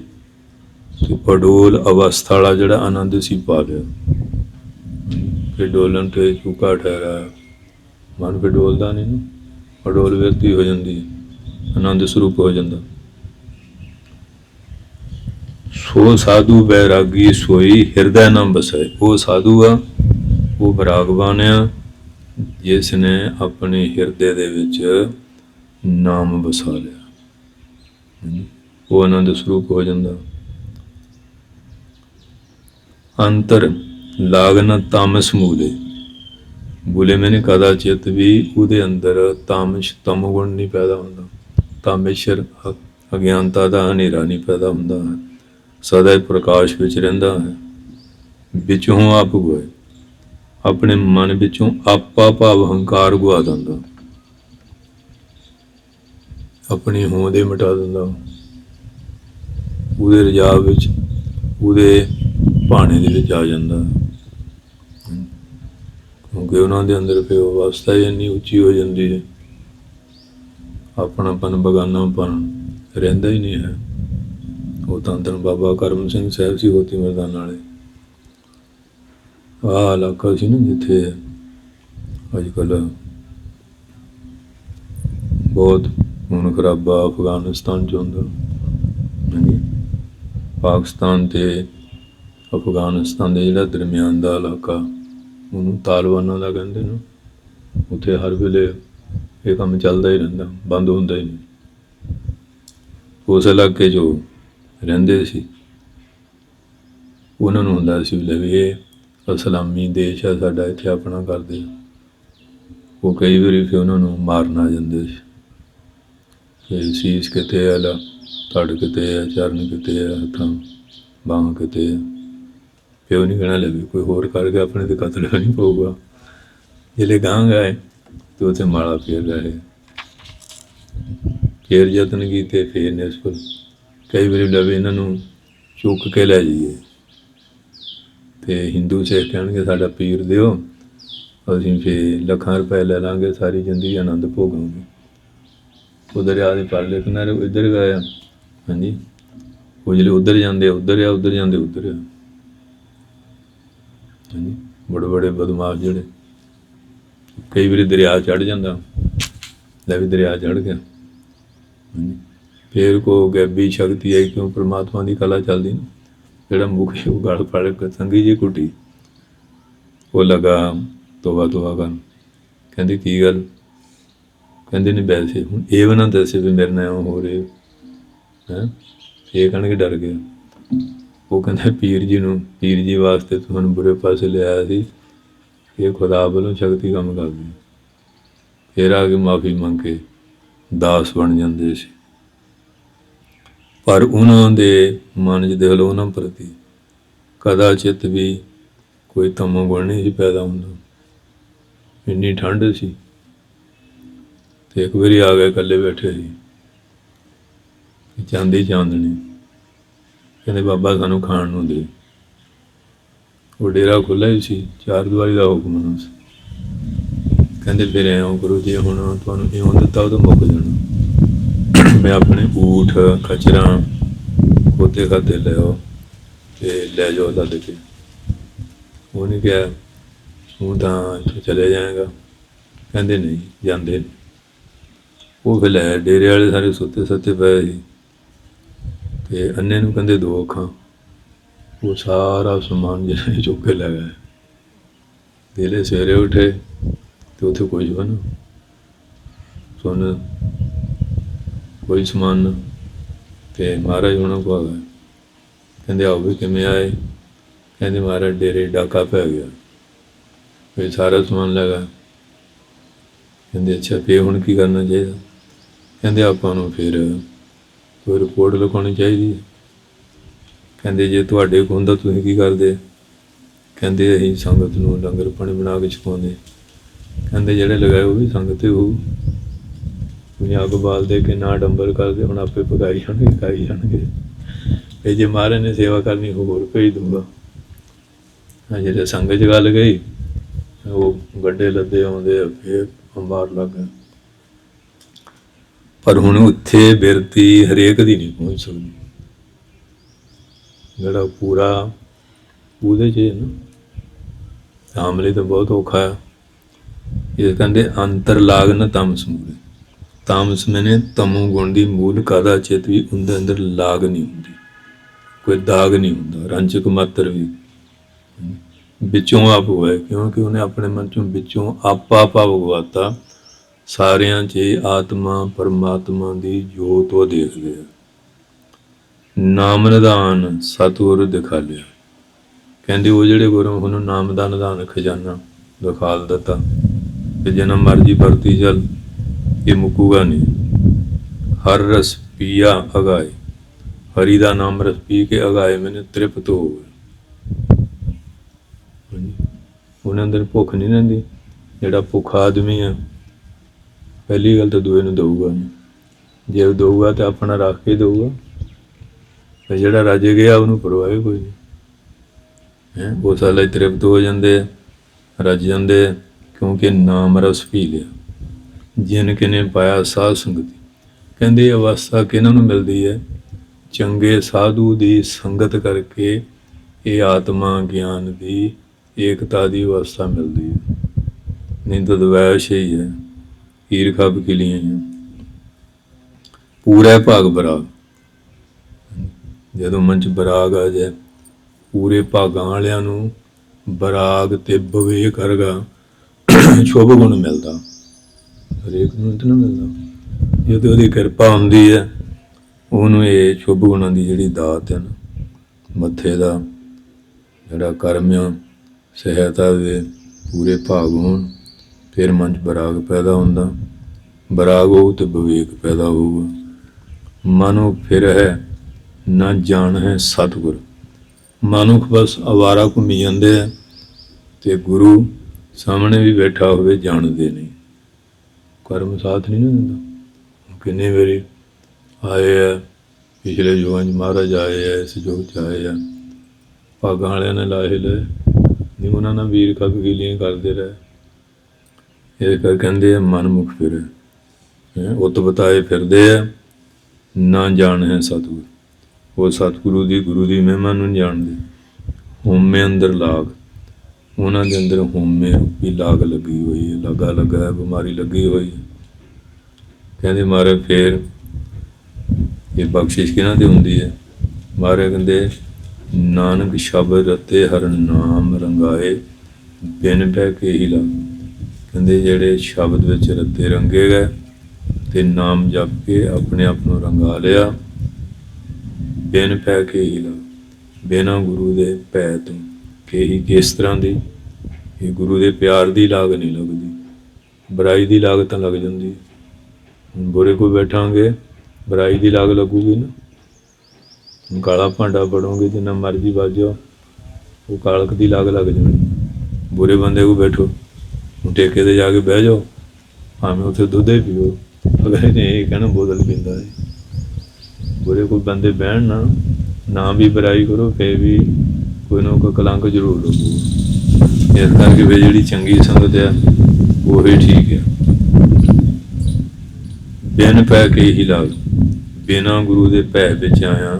[SPEAKER 1] ਤੇ ਪਡੋਲ ਅਵਸਥਾ ਵਾਲਾ ਜਿਹੜਾ ਆਨੰਦ ਸੀ ਪਾ ਲਿਆ। ਫਿਰ ਡੋਲਣ ਤੇ ਚੂਕਾ ਠਹਿਰਾ ਮਨ ਫਿਰ ਡੋਲਦਾ ਨਹੀਂ ਨਾ ਪਡੋਲ ਵਿਅਕਤੀ ਹੋ ਜਾਂਦੀ ਆਨੰਦ ਸਰੂਪ ਹੋ ਜਾਂਦਾ। ਸੋ ਸਾਧੂ ਬੈਰਾਗੀ ਸੋਈ ਹਿਰਦੈ ਨਾਮ ਬਸੈ। ਉਹ ਸਾਧੂ ਆ, ਉਹ ਬਰਾਗਵਾਨ ਆ, ਜਿਸ ਨੇ ਆਪਣੇ ਹਿਰਦੇ ਦੇ ਵਿੱਚ ਨਾਮ ਵਸਾ ਲਿਆ। ਉਹ ਆਨੰਦ ਸਰੂਪ ਹੋ ਜਾਂਦਾ। ਅੰਤਰ ਲਾਗਨ ਤਾਮਸ ਮੂਲੇ। ਬੋਲੇ ਮੈਨੇ ਕਦਾਚਿਤ ਵੀ ਉਹਦੇ ਅੰਦਰ ਤਾਮਸ਼ ਤਮਗੁਣ ਨਹੀਂ ਪੈਦਾ ਹੁੰਦਾ। ਤਾਮੇਸ਼ਰ ਅਗਿਆਨਤਾ ਦਾ ਹਨੇਰਾ ਨਹੀਂ ਪੈਦਾ ਹੁੰਦਾ ਹੈ। ਸਦਾ ਹੀ ਪ੍ਰਕਾਸ਼ ਵਿੱਚ ਰਹਿੰਦਾ ਹੈ। ਵਿੱਚੋਂ ਆਪ ਗੋਏ। ਆਪਣੇ ਮਨ ਵਿੱਚੋਂ ਆਪਾ ਭਾਵ ਹੰਕਾਰ ਗਵਾ ਦਿੰਦਾ। ਆਪਣੀ ਹੋਂਦ ਹੀ ਮਿਟਾ ਦਿੰਦਾ। ਉਹਦੇ ਰਜਾਬ ਵਿੱਚ ਉਹਦੇ ਭਾਣੇ ਦੇ ਵਿੱਚ ਆ ਜਾਂਦਾ ਕਿਉਂਕਿ ਉਹਨਾਂ ਦੇ ਅੰਦਰ ਫਿਰ ਅਵਸਥਾ ਹੀ ਇੰਨੀ ਉੱਚੀ ਹੋ ਜਾਂਦੀ ਹੈ। ਆਪਣਾਪਨ, ਬਗਾਨਾਪਨ ਰਹਿੰਦਾ ਹੀ ਨਹੀਂ ਹੈ। ਉਹ ਤਾਂ ਧੰਨ ਬਾਬਾ ਕਰਮ ਸਿੰਘ ਸਾਹਿਬ ਸੀ ਹੋਤੀ ਮਰਦਾਨ ਵਾਲੇ। ਆਹ ਇਲਾਕਾ ਸੀ ਨਾ ਜਿੱਥੇ ਅੱਜ ਕੱਲ੍ਹ ਬਹੁਤ ਹੁਣ ਖਰਾਬਾ ਅਫਗਾਨਿਸਤਾਨ ਚ ਹੁੰਦਾ। ਪਾਕਿਸਤਾਨ ਤੇ ਅਫਗਾਨਿਸਤਾਨ ਦੇ ਜਿਹੜਾ ਦਰਮਿਆਨ ਦਾ ਇਲਾਕਾ ਉਹਨੂੰ ਤਾਲਿਬਾਨਾਂ ਦਾ ਕਹਿੰਦੇ ਨੇ। ਉੱਥੇ ਹਰ ਵੇਲੇ ਇਹ ਕੰਮ ਚੱਲਦਾ ਹੀ ਰਹਿੰਦਾ, ਬੰਦ ਹੁੰਦਾ ਹੀ ਨਹੀਂ। ਉਸ ਇਲਾਕੇ 'ਚ ਉਹ ਰਹਿੰਦੇ ਸੀ। ਉਹਨਾਂ ਨੂੰ ਹੁੰਦਾ ਸੀ ਵੀ ਲੈ ਵੀ ਇਹ ਇਸਲਾਮੀ ਦੇਸ਼ ਆ, ਸਾਡਾ ਇੱਥੇ ਆਪਣਾ ਕਰਦੇ ਆ। ਉਹ ਕਈ ਵਾਰੀ ਫਿਰ ਉਹਨਾਂ ਨੂੰ ਮਾਰਨ ਆ ਜਾਂਦੇ ਸੀ। ਕਿ ਸੀਸ ਕਿਤੇ ਆਲਾ ਧੜ ਕਿਤੇ ਆ, ਚਰਨ ਕਿਤੇ ਆ, ਹੱਥਾਂ ਬਾਹਾਂ ਕਿਤੇ ਆ। ਪਿਓ ਨਹੀਂ ਕਹਿਣਾ ਲੱਗੇ, ਕੋਈ ਹੋਰ ਕਰਕੇ ਆਪਣੇ ਤੇ ਕਤਲ ਨਹੀਂ ਪਊਗਾ। ਜਿਹੜੇ ਗਾਂ ਗਏ, ਤੇ ਉੱਥੇ ਮਾਲਾ ਫੇਰ ਰਹੇ ਫੇਰ ਯਤਨ ਕੀਤੇ, ਫੇਰ ਨਿਸਫਲ ਕਈ ਵਾਰੀ ਲਵੇ ਇਹਨਾਂ ਨੂੰ ਚੁੱਕ ਕੇ ਲੈ ਜਾਈਏ। ਤੇ ਹਿੰਦੂ ਸਿੱਖ ਕਹਿਣਗੇ, ਸਾਡਾ ਪੀਰ ਦਿਓ, ਅਸੀਂ ਫੇਰ ਲੱਖਾਂ ਰੁਪਏ ਲੈ ਲਾਂਗੇ, ਸਾਰੀ ਜ਼ਿੰਦਗੀ ਆਨੰਦ ਭੋਗਾਂਗੇ। ਉਧਰ ਆ ਦੇ ਪਰਲੇ ਕਿਨਾਰੇ ਇੱਧਰ ਗਏ ਹਾਂਜੀ। ਉਹ ਜਿਹੜੇ ਉਧਰ ਜਾਂਦੇ ਆ, ਉਧਰ ਆ, ਉਧਰ ਜਾਂਦੇ, ਉਧਰ ਆ। ਹਾਂਜੀ। ਬੜੇ ਬੜੇ ਬਦਮਾਸ਼ ਜਿਹੜੇ। ਕਈ ਵਾਰੀ ਦਰਿਆ ਚੜ ਜਾਂਦਾ। ਲੈ ਵੀ ਦਰਿਆ ਚੜ ਗਿਆ। ਹਾਂਜੀ। ਫੇਰ ਕੋ ਗੈਬੀ ਸ਼ਕਤੀ ਹੈ ਕਿਉਂ ਪ੍ਰਮਾਤਮਾ ਦੀ ਕਲਾ ਚੱਲਦੀ ਨਾ? ਜਿਹੜਾ ਮੁਖ ਹੈ ਗਲ ਫੜ ਕੇ ਸੰਗੀ ਜੀ ਕੁੱਟੀ। ਉਹ ਲਗਾ ਤੋਬਾ ਤੋਬਾ ਕਰਨ। ਕਹਿੰਦੀ, ਕੀ ਗੱਲ? ਕਹਿੰਦੇ ਨੇ ਵੈਸੇ ਹੁਣ ਇਹ ਵੀ ਨਾ ਦੱਸੇ ਵੀ ਮੇਰੇ ਨਾਲ ਇਉਂ ਹੋ ਰਿਹਾ। ਹੈ? ਇਹ ਕਹਿਣਗੇ, ਡਰ ਗਿਆ। ਉਹ ਕਹਿੰਦੇ ਪੀਰ ਜੀ ਨੂੰ, ਪੀਰ ਜੀ ਵਾਸਤੇ ਤੁਹਾਨੂੰ ਬੁਰੇ ਪਾਸੇ ਲਿਆਇਆ ਸੀ, ਇਹ ਖੁਦਾ ਵੱਲੋਂ ਸ਼ਕਤੀ ਕੰਮ ਕਰਦੀ। ਫਿਰ ਆ ਕੇ ਮਾਫੀ ਮੰਗ ਕੇ ਦਾਸ ਬਣ ਜਾਂਦੇ ਸੀ। ਪਰ ਉਹਨਾਂ ਦੇ ਮਨ 'ਚ ਦੇਖ ਲਓ ਉਹਨਾਂ ਪ੍ਰਤੀ ਕਦਾਚਿਤ ਵੀ ਕੋਈ ਤਮੋ ਗੁਣ ਨਹੀਂ ਸੀ ਪੈਦਾ ਹੁੰਦਾ। ਇੰਨੀ ਠੰਡ ਸੀ ਤੇ ਇੱਕ ਵਾਰੀ ਆ ਗਏ ਇਕੱਲੇ ਬੈਠੇ ਸੀ। ਚਾਂਦੀ ਚਾਂਦਣੀ ਕਹਿੰਦੇ, ਬਾਬਾ ਸਾਨੂੰ ਖਾਣ ਨੂੰ ਦੇ। ਉਹ ਡੇਰਾ ਖੁੱਲ੍ਹਾ ਹੀ ਸੀ, ਚਾਰ ਦੀਵਾਰੀ ਦਾ ਹੁਕਮ ਨਾ ਸੀ। ਕਹਿੰਦੇ, ਫਿਰ ਐਂ ਕਰੋ, ਜੇ ਹੁਣ ਤੁਹਾਨੂੰ ਇਉਂ ਦਿੱਤਾ, ਉਹ ਤਾਂ ਮੁੱਕ ਜਾਣਾ। ਮੈਂ ਆਪਣੇ ਊਠ, ਖਚਰਾਂ ਕੋਤੇ ਖਾਤੇ ਲਿਓ ਤੇ ਲੈ ਜਾਓ ਲੱਦ ਕੇ ਉਹਨੇ ਕਿਹਾ, ਤੂੰ ਤਾਂ ਇੱਥੋਂ ਚਲੇ ਜਾਏਗਾ? ਕਹਿੰਦੇ, ਨਹੀਂ, ਜਾਂਦੇ ਨਹੀਂ। ਉਹ ਫਿਰ ਲੈ ਡੇਰੇ ਵਾਲੇ ਸਾਰੇ ਸੁੱਤੇ ਸੱਤੇ ਪਏ ਸੀ। ਤੇ ਅੰਨੇ ਨੂੰ ਕਹਿੰਦੇ ਦੋ ਅੱਖਾਂ। ਉਹ ਸਾਰਾ ਸਮਾਨ ਜਿਹੜਾ ਚੁੱਕ ਕੇ ਲੈ ਗਏ। ਦੇਲੇ ਸਵੇਰੇ ਉਠੇ ਤੇ ਉੱਥੇ ਕੁਝ ਵੀ ਨਾ। ਸੁਣ, ਕੋਈ ਸਮਾਨ ਨਾ। ਤੇ ਮਹਾਰਾਜ ਉਹਨਾਂ ਕੋਲ ਆ ਗਏ। ਕਹਿੰਦੇ, ਆਓ ਵੀ ਕਿਵੇਂ ਆਏ? ਕਹਿੰਦੇ, ਮਹਾਰਾਜ, ਡੇਰੇ ਡਾਕਾ ਪੈ ਗਿਆ। ਫਿਰ ਸਾਰਾ ਸਮਾਨ ਲੱਗਾ ਕਹਿੰਦੇ, ਅੱਛਾ ਫੇ ਹੁਣ ਕੀ ਕਰਨਾ ਚਾਹੀਦਾ? ਕਹਿੰਦੇ, ਆਪਾਂ ਨੂੰ ਫਿਰ ਕੋਈ ਰਿਪੋਰਟ ਲਿਖਾਉਣੀ ਚਾਹੀਦੀ ਹੈ? ਕਹਿੰਦੇ ਜੇ ਤੁਹਾਡੇ ਕੋਲ ਹੁੰਦਾ, ਤੁਸੀਂ ਕੀ ਕਰਦੇ? ਕਹਿੰਦੇ ਅਸੀਂ ਸੰਗਤ ਨੂੰ ਲੰਗਰ ਪਾਣੀ ਬਣਾ ਕੇ ਛਕਾਉਂਦੇ ਕਹਿੰਦੇ ਜਿਹੜੇ ਲਗਾਏ ਉਹ ਵੀ ਸੰਗਤ ਹੀ ਹੋਊ। ਤੁਸੀਂ ਅੱਗ ਬਾਲਦੇ ਕਿ ਨਾ ਡੰਬਰ ਕਰਦੇ, ਹੁਣ ਆਪੇ ਪਕਾਈ ਜਾਣਗੇ, ਖਾਈ ਜਾਣਗੇ। ਇਹ ਜੇ ਮਹਾਰਾਜ ਨੇ ਸੇਵਾ ਕਰਨੀ, ਹੋਰ ਭੇਜ ਦੂੰਗਾ ਆ ਜਿਹੜੇ ਸੰਗਤ ਚ ਗੱਲ ਗਈ, ਉਹ ਗੱਡੇ ਲੱਦੇ ਆਉਂਦੇ ਆ, ਫੇਰ ਅੰਬਾਰ ਲੱਗ ਗਏ ਪਰ ਹੁਣ ਉੱਥੇ ਬਿਰਤੀ ਹਰੇਕ ਦੀ ਨਹੀਂ ਪਹੁੰਚ ਸਕਦੀ। ਜਿਹੜਾ ਪੂਰਾ ਉਹਦੇ ਚ ਨਾ ਆਮ ਲਈ ਤਾਂ ਬਹੁਤ ਔਖਾ ਹੈ। ਇਹ ਕਹਿੰਦੇ, ਅੰਤਰ ਲਾਗ ਨ ਤਮਸ ਮੂਲੇ ਤਾਮਸ ਮੈਨੇ ਤਮੋ ਗੁਣ ਦੀ ਮੂਲ ਕਾਦਾ ਚਿਤ ਵੀ ਉਹਦੇ ਅੰਦਰ ਲਾਗ ਨਹੀਂ ਹੁੰਦੀ। ਕੋਈ ਦਾਗ ਨਹੀਂ ਹੁੰਦਾ, ਰੰਜਕ ਮਾਤਰ ਵੀ। ਵਿੱਚੋਂ ਆਪ ਹੋਇਆ ਕਿਉਂਕਿ ਉਹਨੇ ਆਪਣੇ ਮਨ ਚੋਂ ਵਿੱਚੋਂ ਆਪਾ ਭਾਵ ਗਵਾਤਾ ਸਾਰਿਆਂ 'ਚ ਆਤਮਾ ਪਰਮਾਤਮਾ ਦੀ ਜੋਤ ਉਹ ਦੇਖਦੇ ਆ ਨਾਮ ਨਿਧਾਨ ਸਤਿਗੁਰ ਦਿਖਾ ਲਿਆ। ਕਹਿੰਦੇ ਉਹ ਜਿਹੜੇ ਗੁਰੂ ਉਹਨੂੰ ਨਾਮ ਦਾ ਨਿਧਾਨ ਖਜ਼ਾਨਾ ਦਿਖਾ ਦਿੱਤਾ। ਤੇ ਜਿੰਨਾ ਮਰਜ਼ੀ ਵਰਤੀ ਚੱਲ, ਇਹ ਮੁਕੂਗਾ ਨਹੀਂ। ਹਰ ਰਸ ਪੀਆ ਅਗਾਏ। ਹਰੀ ਦਾ ਨਾਮ ਰਸ ਪੀ ਕੇ ਅਗਾਏ, ਮੈਨੇ ਤ੍ਰਿਪਤ ਹੋ ਗਏ। ਉਹਨਾਂ ਅੰਦਰ ਭੁੱਖ ਨਹੀਂ ਰਹਿੰਦੀ। ਜਿਹੜਾ ਭੁੱਖਾ ਆਦਮੀ ਆ ਪਹਿਲੀ ਗੱਲ ਤਾਂ ਦੂਏ ਨੂੰ ਦਊਗਾ ਨਹੀਂ ਜੇ ਉਹ ਦਊਗਾ ਤਾਂ ਆਪਣਾ ਰੱਖ ਕੇ ਦਊਗਾ। ਤੇ ਜਿਹੜਾ ਰਾਜੇ ਗਿਆ, ਉਹਨੂੰ ਪਰਵਾਹ ਕੋਈ ਨਹੀਂ। ਹੈ? ਉਹ ਸਾਲੇ ਤ੍ਰਿਪਤ ਹੋ ਜਾਂਦੇ ਰੱਜ ਜਾਂਦੇ ਕਿਉਂਕਿ ਨਾਮ ਰਸ ਪੀ ਲਿਆ। ਜਿਨ ਕਿਨੇ ਪਾਇਆ ਸਾਧ ਸੰਗਤੀ। ਕਹਿੰਦੇ ਅਵਸਥਾ ਕਿਹਨਾਂ ਨੂੰ ਮਿਲਦੀ ਹੈ? ਚੰਗੇ ਸਾਧੂ ਦੀ ਸੰਗਤ ਕਰਕੇ ਇਹ ਆਤਮਾ ਗਿਆਨ ਦੀ ਏਕਤਾ ਦੀ ਅਵਸਥਾ ਮਿਲਦੀ ਹੈ। ਨਹੀਂ ਤਾਂ ਦਵੈਸ਼ ਹੀ ਹੈ। ਈਰਖਾ ਬਕਿਲੀਆਂ ਹੈ ਪੂਰਾ ਭਾਗ ਬਰਾਗ। ਜਦੋਂ ਮਨ ਚ ਬਰਾਗ ਆ ਜਾਏ, ਪੂਰੇ ਭਾਗਾਂ ਵਾਲਿਆਂ ਨੂੰ ਬਰਾਗ ਤੇ ਬਵੇਕ ਕਰਗਾ, ਸ਼ੁਭ ਗੁਣ ਮਿਲਦਾ। ਹਰੇਕ ਨੂੰ ਤਾਂ ਨਾ ਮਿਲਦਾ। ਜਦੋਂ ਉਹਦੀ ਕਿਰਪਾ ਹੁੰਦੀ ਹੈ, ਉਹਨੂੰ ਇਹ ਸ਼ੁਭ ਗੁਣਾਂ ਦੀ ਜਿਹੜੀ ਦਾਤ ਹੈ ਨਾ, ਮੱਥੇ ਦਾ ਜਿਹੜਾ ਕਰਮ ਆ ਸਹਾਇਤਾ ਦੇ ਪੂਰੇ ਭਾਗ ਹੋਣ। ਫਿਰ ਮਨ 'ਚ ਬਰਾਗ ਪੈਦਾ ਹੁੰਦਾ। ਬਰਾਗ ਹੋਊ ਤੇ ਵਿਵੇਕ ਪੈਦਾ ਹੋਊਗਾ। ਮਨੁ ਫਿਰ ਹੈ, ਨਾ ਜਾਣ ਹੈ ਸਤਿਗੁਰ। ਮਨੁੱਖ ਬਸ ਅਵਾਰਾ ਘੁੰਮੀ ਜਾਂਦੇ ਆ ਤੇ ਗੁਰੂ ਸਾਹਮਣੇ ਵੀ ਬੈਠਾ ਹੋਵੇ, ਜਾਣਦੇ ਨਹੀਂ। ਕਰਮ ਸਾਥ ਨਹੀਂ ਨਾ ਦਿੰਦਾ। ਕਿੰਨੇ ਵਾਰੀ ਆਏ ਆ, ਪਿਛਲੇ ਯੁਗਾਂ 'ਚ ਮਹਾਰਾਜ ਆਏ ਆ, ਇਸ ਯੁੱਗ 'ਚ ਆਏ ਆ। ਭਾਗਾਂ ਵਾਲਿਆਂ ਨੇ ਲਾਹੇ ਲਏ। ਨਹੀਂ, ਉਹਨਾਂ ਨਾਲ ਵੀਰ ਕੱਪ ਗੀਲੀਆਂ ਕਰਦੇ ਰਹੇ। ਇਹ ਫਿਰ ਕਹਿੰਦੇ ਆ ਮਨ ਮੁਖ ਫਿਰ ਉਤ ਬਤਾਏ ਫਿਰਦੇ ਆ, ਨਾ ਜਾਣ ਹੈ ਸਤਿਗੁਰ। ਉਹ ਸਤਿਗੁਰੂ ਦੀ, ਗੁਰੂ ਦੀ ਮਹਿਮਾ ਨੂੰ ਜਾਣਦੇ। ਹੋਮੇ ਅੰਦਰ ਲਾਗ। ਉਹਨਾਂ ਦੇ ਅੰਦਰ ਹੋਮੇ ਰੂਪੀ ਲਾਗ ਲੱਗੀ ਹੋਈ ਹੈ, ਲਾਗਾ ਲੱਗਾ ਹੈ, ਬਿਮਾਰੀ ਲੱਗੀ ਹੋਈ ਹੈ। ਕਹਿੰਦੇ ਮਾਰੇ ਫੇਰ ਇਹ ਬਖਸ਼ਿਸ਼ ਕਿਹਨਾਂ ਤੇ ਹੁੰਦੀ ਹੈ? ਮਾਰੇ ਕਹਿੰਦੇ, ਨਾਨਕ ਸ਼ਬਦ ਰਤੇ ਹਰ ਨਾਮ ਰੰਗਾਏ, ਬਿਨ ਬਹਿ ਕੇ ਹੀ ਲਾ ਕਹਿੰਦੇ ਜਿਹੜੇ ਸ਼ਬਦ ਵਿੱਚ ਰੱਤੇ ਰੰਗੇ ਗਏ ਤੇ ਨਾਮ ਜਪ ਕੇ ਆਪਣੇ ਆਪ ਨੂੰ ਰੰਗਾ ਲਿਆ। ਬਿਨ ਪੈ ਕੇ ਹੀ ਲਾ, ਬਿਨਾ ਗੁਰੂ ਦੇ ਪੈ ਤੋਂ ਕਿ ਹੀ ਕਿਸ ਤਰ੍ਹਾਂ ਦੀ? ਇਹ ਗੁਰੂ ਦੇ ਪਿਆਰ ਦੀ ਲਾਗ ਨਹੀਂ ਲੱਗਦੀ, ਬੁਰਾਈ ਦੀ ਲਾਗ ਤਾਂ ਲੱਗ ਜਾਂਦੀ ਬੁਰੇ ਕੋਈ ਬੈਠਾਂਗੇ, ਬੁਰਾਈ ਦੀ ਲਾਗ ਲੱਗੂਗੀ ਨਾ। ਕਾਲਾ ਭਾਂਡਾ ਫੜੋਗੇ, ਜਿੰਨਾ ਮਰਜ਼ੀ ਬਾਜੋ ਉਹ ਕਾਲਕ ਦੀ ਲਾਗ ਲੱਗ ਜਾਣੀ। ਬੁਰੇ ਬੰਦੇ ਕੋ ਬੈਠੋ। ਠੇਕੇ ਤੇ ਜਾ ਕੇ ਬਹਿ ਜਾਓ, ਭਾਵੇਂ ਉੱਥੇ ਦੁੱਧ ਹੀ ਪੀਓ। ਅਗਲੇ ਨੇ ਇਹ ਕਹਿਣਾ, ਬੋਤਲ ਪੀਂਦਾ ਹੈ ਬੁਰੇ ਕੋਈ ਬੰਦੇ ਬਹਿਣ ਨਾ ਨਾ ਵੀ ਬੁਰਾਈ ਕਰੋ ਫੇ ਵੀ ਕੋਈ ਨਾ ਕੋਈ ਕਲੰਕ ਜ਼ਰੂਰ ਲੱਗੂਗਾ ਇਸ ਕਰਕੇ ਵੀ ਜਿਹੜੀ ਚੰਗੀ ਸੰਗਤ ਹੈ ਉਹ ਹੀ ਠੀਕ ਹੈ ਬਿਨ ਪੈ ਕੇ ਹੀ ਲਾਗ, ਬਿਨਾ ਗੁਰੂ ਦੇ ਭੈ ਵਿੱਚ ਆਇਆ।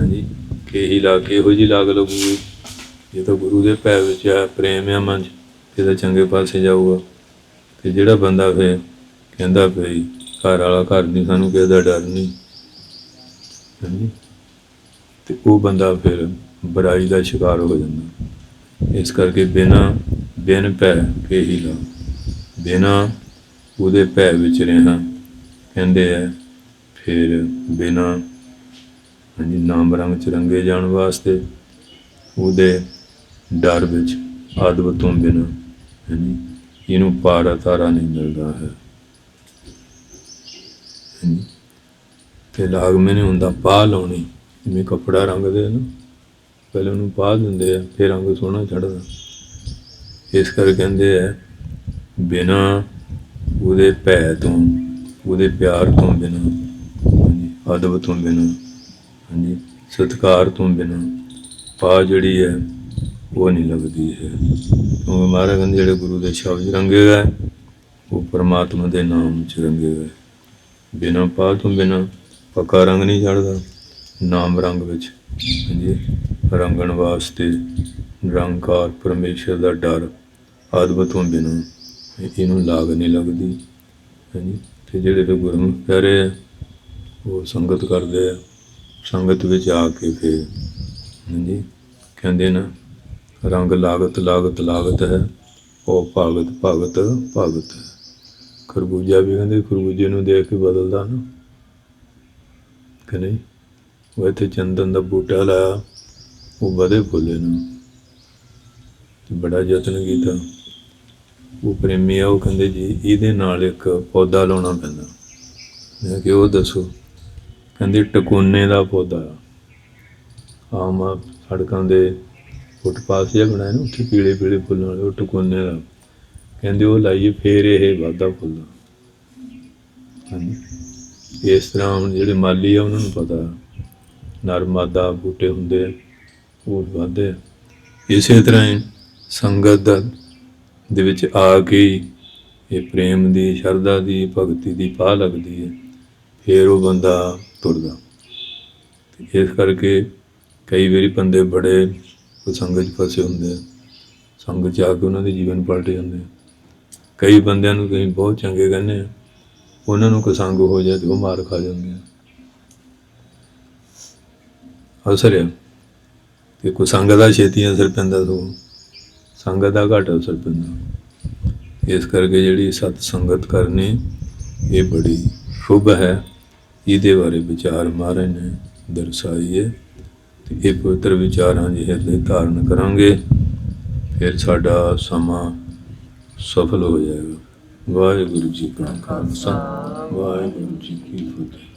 [SPEAKER 1] ਹਾਂਜੀ, ਕੇ ਹੀ ਲਾ ਕੇ ਇਹੋ ਜੀ ਲਾਗ ਲੱਗੂਗੀ? ਜੇ ਤਾਂ ਗੁਰੂ ਦੇ ਭੈ ਵਿੱਚ ਆ, ਪ੍ਰੇਮ ਆ ਮਨ 'ਚ ਫਿਰ ਤਾਂ ਚੰਗੇ ਪਾਸੇ ਜਾਊਗਾ, ਤੇ ਜਿਹੜਾ ਬੰਦਾ ਫੇ ਕਹਿੰਦਾ ਭਈ ਘਰ ਵਾਲਾ ਘਰ ਨਹੀਂ, ਸਾਨੂੰ ਕਿਸੇ ਦਾ ਡਰ ਨਹੀਂ, ਹਾਂਜੀ? ਤੇ ਉਹ ਬੰਦਾ ਫਿਰ ਬੁਰਾਈ ਦਾ ਸ਼ਿਕਾਰ ਹੋ ਜਾਂਦਾ। ਇਸ ਕਰਕੇ ਬਿਨਾ, ਬਿਨ ਭੈ ਕੇ ਹੀ ਲਾ ਬਿਨਾ ਉਹਦੇ ਭੈ ਵਿੱਚ ਰਹਿਣਾ ਕਹਿੰਦੇ ਆ, ਫਿਰ ਬਿਨਾ, ਹਾਂਜੀ, ਨਾਮ ਰੰਗ ਚ ਰੰਗੇ ਜਾਣ ਵਾਸਤੇ ਉਹਦੇ ਡਰ ਵਿੱਚ ਆਦਵ ਤੋਂ ਬਿਨਾ। ਹਾਂਜੀ ਇਹਨੂੰ ਪਾਰ ਤਾਰਾ ਨਹੀਂ ਮਿਲਦਾ ਹੈ। ਹਾਂਜੀ ਤੇ ਲਾਗ ਮੈਨੇ ਹੁੰਦਾ ਪਾ ਲਾਉਣੀ। ਜਿਵੇਂ ਕੱਪੜਾ ਰੰਗਦੇ ਆ ਨਾ, ਪਹਿਲਾਂ ਉਹਨੂੰ ਪਾ ਦਿੰਦੇ ਆ, ਫਿਰ ਰੰਗ ਸੋਹਣਾ ਚੜਦਾ ਇਸ ਕਰਕੇ ਕਹਿੰਦੇ ਆ, ਬਿਨਾ ਉਹਦੇ ਭੈ ਤੋਂ, ਉਹਦੇ ਪਿਆਰ ਤੋਂ ਬਿਨਾ ਹਾਂਜੀ ਅਦਬ ਤੋਂ ਬਿਨਾ ਹਾਂਜੀ ਸਤਿਕਾਰ ਤੋਂ ਬਿਨਾ, ਪਾ ਜਿਹੜੀ ਹੈ ਉਹ ਨਹੀਂ ਲੱਗਦੀ ਹੈ। ਕਿਉਂਕਿ ਮਹਾਰਾਜ ਕਹਿੰਦੇ ਜਿਹੜੇ ਗੁਰੂ ਦੇ ਸ਼ਬਦ ਰੰਗੇ ਗਏ ਉਹ ਪਰਮਾਤਮਾ ਦੇ ਨਾਮ ਚ ਰੰਗੇ ਗਏ ਬਿਨਾਂ ਪਾ ਤੋਂ ਬਿਨਾਂ ਪੱਕਾ ਰੰਗ ਨਹੀਂ ਚੜਦਾ ਨਾਮ ਰੰਗ ਵਿੱਚ ਹਾਂਜੀ, ਰੰਗਣ ਵਾਸਤੇ ਨਿਰੰਕਾਰ ਪਰਮੇਸ਼ਰ ਦਾ ਡਰ ਆਦਮ ਤੋਂ ਬਿਨਾਂ ਇਹਨੂੰ ਲਾਗ ਨਹੀਂ ਲੱਗਦੀ। ਹਾਂਜੀ, ਤੇ ਜਿਹੜੇ ਤੇ ਗੁਰਮੁਖ ਕਹਿ ਰਹੇ ਆ, ਉਹ ਸੰਗਤ ਕਰਦੇ ਆ। ਸੰਗਤ ਵਿੱਚ ਆ ਕੇ ਫਿਰ, ਹਾਂਜੀ, ਕਹਿੰਦੇ ਨਾ ਰੰਗ ਲਾਗਤ ਲਾਗਤ ਲਾਗਤ ਹੈ। ਉਹ ਭਾਗਤ, ਭਗਤ ਭਗਤ ਹੈ। ਖਰਬੂਜਾ ਵੀ ਕਹਿੰਦੇ ਖਰਬੂਜੇ ਨੂੰ ਦੇਖ ਕੇ ਬਦਲਦਾ ਨਾ। ਕਿ ਨਹੀਂ? ਉਹ ਇੱਥੇ ਚੰਦਨ ਦਾ ਬੂਟਾ ਲਾਇਆ। ਉਹ ਵਧੇ ਫੁੱਲੇ ਨੂੰ। ਬੜਾ ਯਤਨ ਕੀਤਾ। ਉਹ ਪ੍ਰੇਮੀ ਆ, ਉਹ ਕਹਿੰਦੇ ਜੀ, ਇਹਦੇ ਨਾਲ ਇੱਕ ਪੌਦਾ ਲਾਉਣਾ ਪੈਂਦਾ। ਮੈਂ ਕਿ ਉਹ ਦੱਸੋ। ਕਹਿੰਦੇ ਟਕੋਨੇ ਦਾ ਪੌਦਾ। ਆਮ ਆ, ਸੜਕਾਂ ਦੇ ਫੁੱਟਪਾਥ ਜਿਹਾ ਬਣਾਇਆ ਨਾ, ਉੱਥੇ ਪੀਲੇ ਪੀਲੇ ਫੁੱਲਾਂ ਵਾਲੇ, ਉਹ ਟਕੋਨੇ ਦਾ ਕਹਿੰਦੇ ਉਹ ਲਾਈਏ ਫੇਰ ਇਹ ਵਾਧਾ ਫੁੱਲਦਾ ਹਾਂਜੀ। ਇਸ ਤਰ੍ਹਾਂ ਹੁਣ ਜਿਹੜੇ ਮਾਲੀ ਆ, ਉਹਨਾਂ ਨੂੰ ਪਤਾ। ਨਰਮਾਦਾ ਬੂਟੇ ਹੁੰਦੇ ਆ, ਉਹ ਵਾਧੇ ਆ। ਇਸੇ ਤਰ੍ਹਾਂ ਹੀ ਸੰਗਤ ਦਾ ਦੇ ਵਿੱਚ ਆ ਕੇ ਹੀ ਇਹ ਪ੍ਰੇਮ ਦੀ, ਸ਼ਰਧਾ ਦੀ, ਭਗਤੀ ਦੀ ਪਾਹ ਲੱਗਦੀ ਹੈ। ਫਿਰ ਉਹ ਬੰਦਾ ਤੁਰਦਾ। ਇਸ ਕਰਕੇ ਕਈ ਵਾਰੀ ਬੰਦੇ ਬੜੇ ਕੁਸੰਗਤ 'ਚ ਫਸੇ ਹੁੰਦੇ ਆ। ਸੰਗਤ 'ਚ ਆ ਕੇ ਉਹਨਾਂ ਦੇ ਜੀਵਨ ਪਲਟ ਜਾਂਦੇ ਆ। ਕਈ ਬੰਦਿਆਂ ਨੂੰ ਕਈ ਬਹੁਤ ਚੰਗੇ ਕਹਿੰਦੇ ਆ। ਉਹਨਾਂ ਨੂੰ ਕਸੰਗ ਹੋ ਜਾਏ ਤੇ ਉਹ ਮਾਰ ਖਾ ਜਾਂਦੇ ਆ। ਅਸਰ ਹੈ ਕਿ ਕੁਸੰਗ ਦਾ ਛੇਤੀ ਅਸਰ ਪੈਂਦਾ ਸੋ ਸੰਗਤ ਦਾ ਘੱਟ ਅਸਰ ਪੈਂਦਾ। ਇਸ ਕਰਕੇ ਜਿਹੜੀ ਸਤ ਸੰਗਤ ਕਰਨੀ, ਇਹ ਬੜੀ ਸ਼ੁਭ ਹੈ। ਇਹਦੇ ਬਾਰੇ ਵਿਚਾਰ ਮਹਾਰਾਜ ਨੇ ਦਰਸਾਈਏ ਤੇ ਇਹ ਪਵਿੱਤਰ ਵਿਚਾਰਾਂ ਜਿਹੇ ਹਿਰਦੇ ਧਾਰਨ ਕਰਾਂਗੇ। ਫਿਰ ਸਾਡਾ ਸਮਾਂ ਸਫਲ ਹੋ ਜਾਏਗਾ। ਵਾਹਿਗੁਰੂ ਜੀ ਕਾ ਖਾਲਸਾ, ਵਾਹਿਗੁਰੂ ਜੀ ਕੀ ਫਤਿਹ।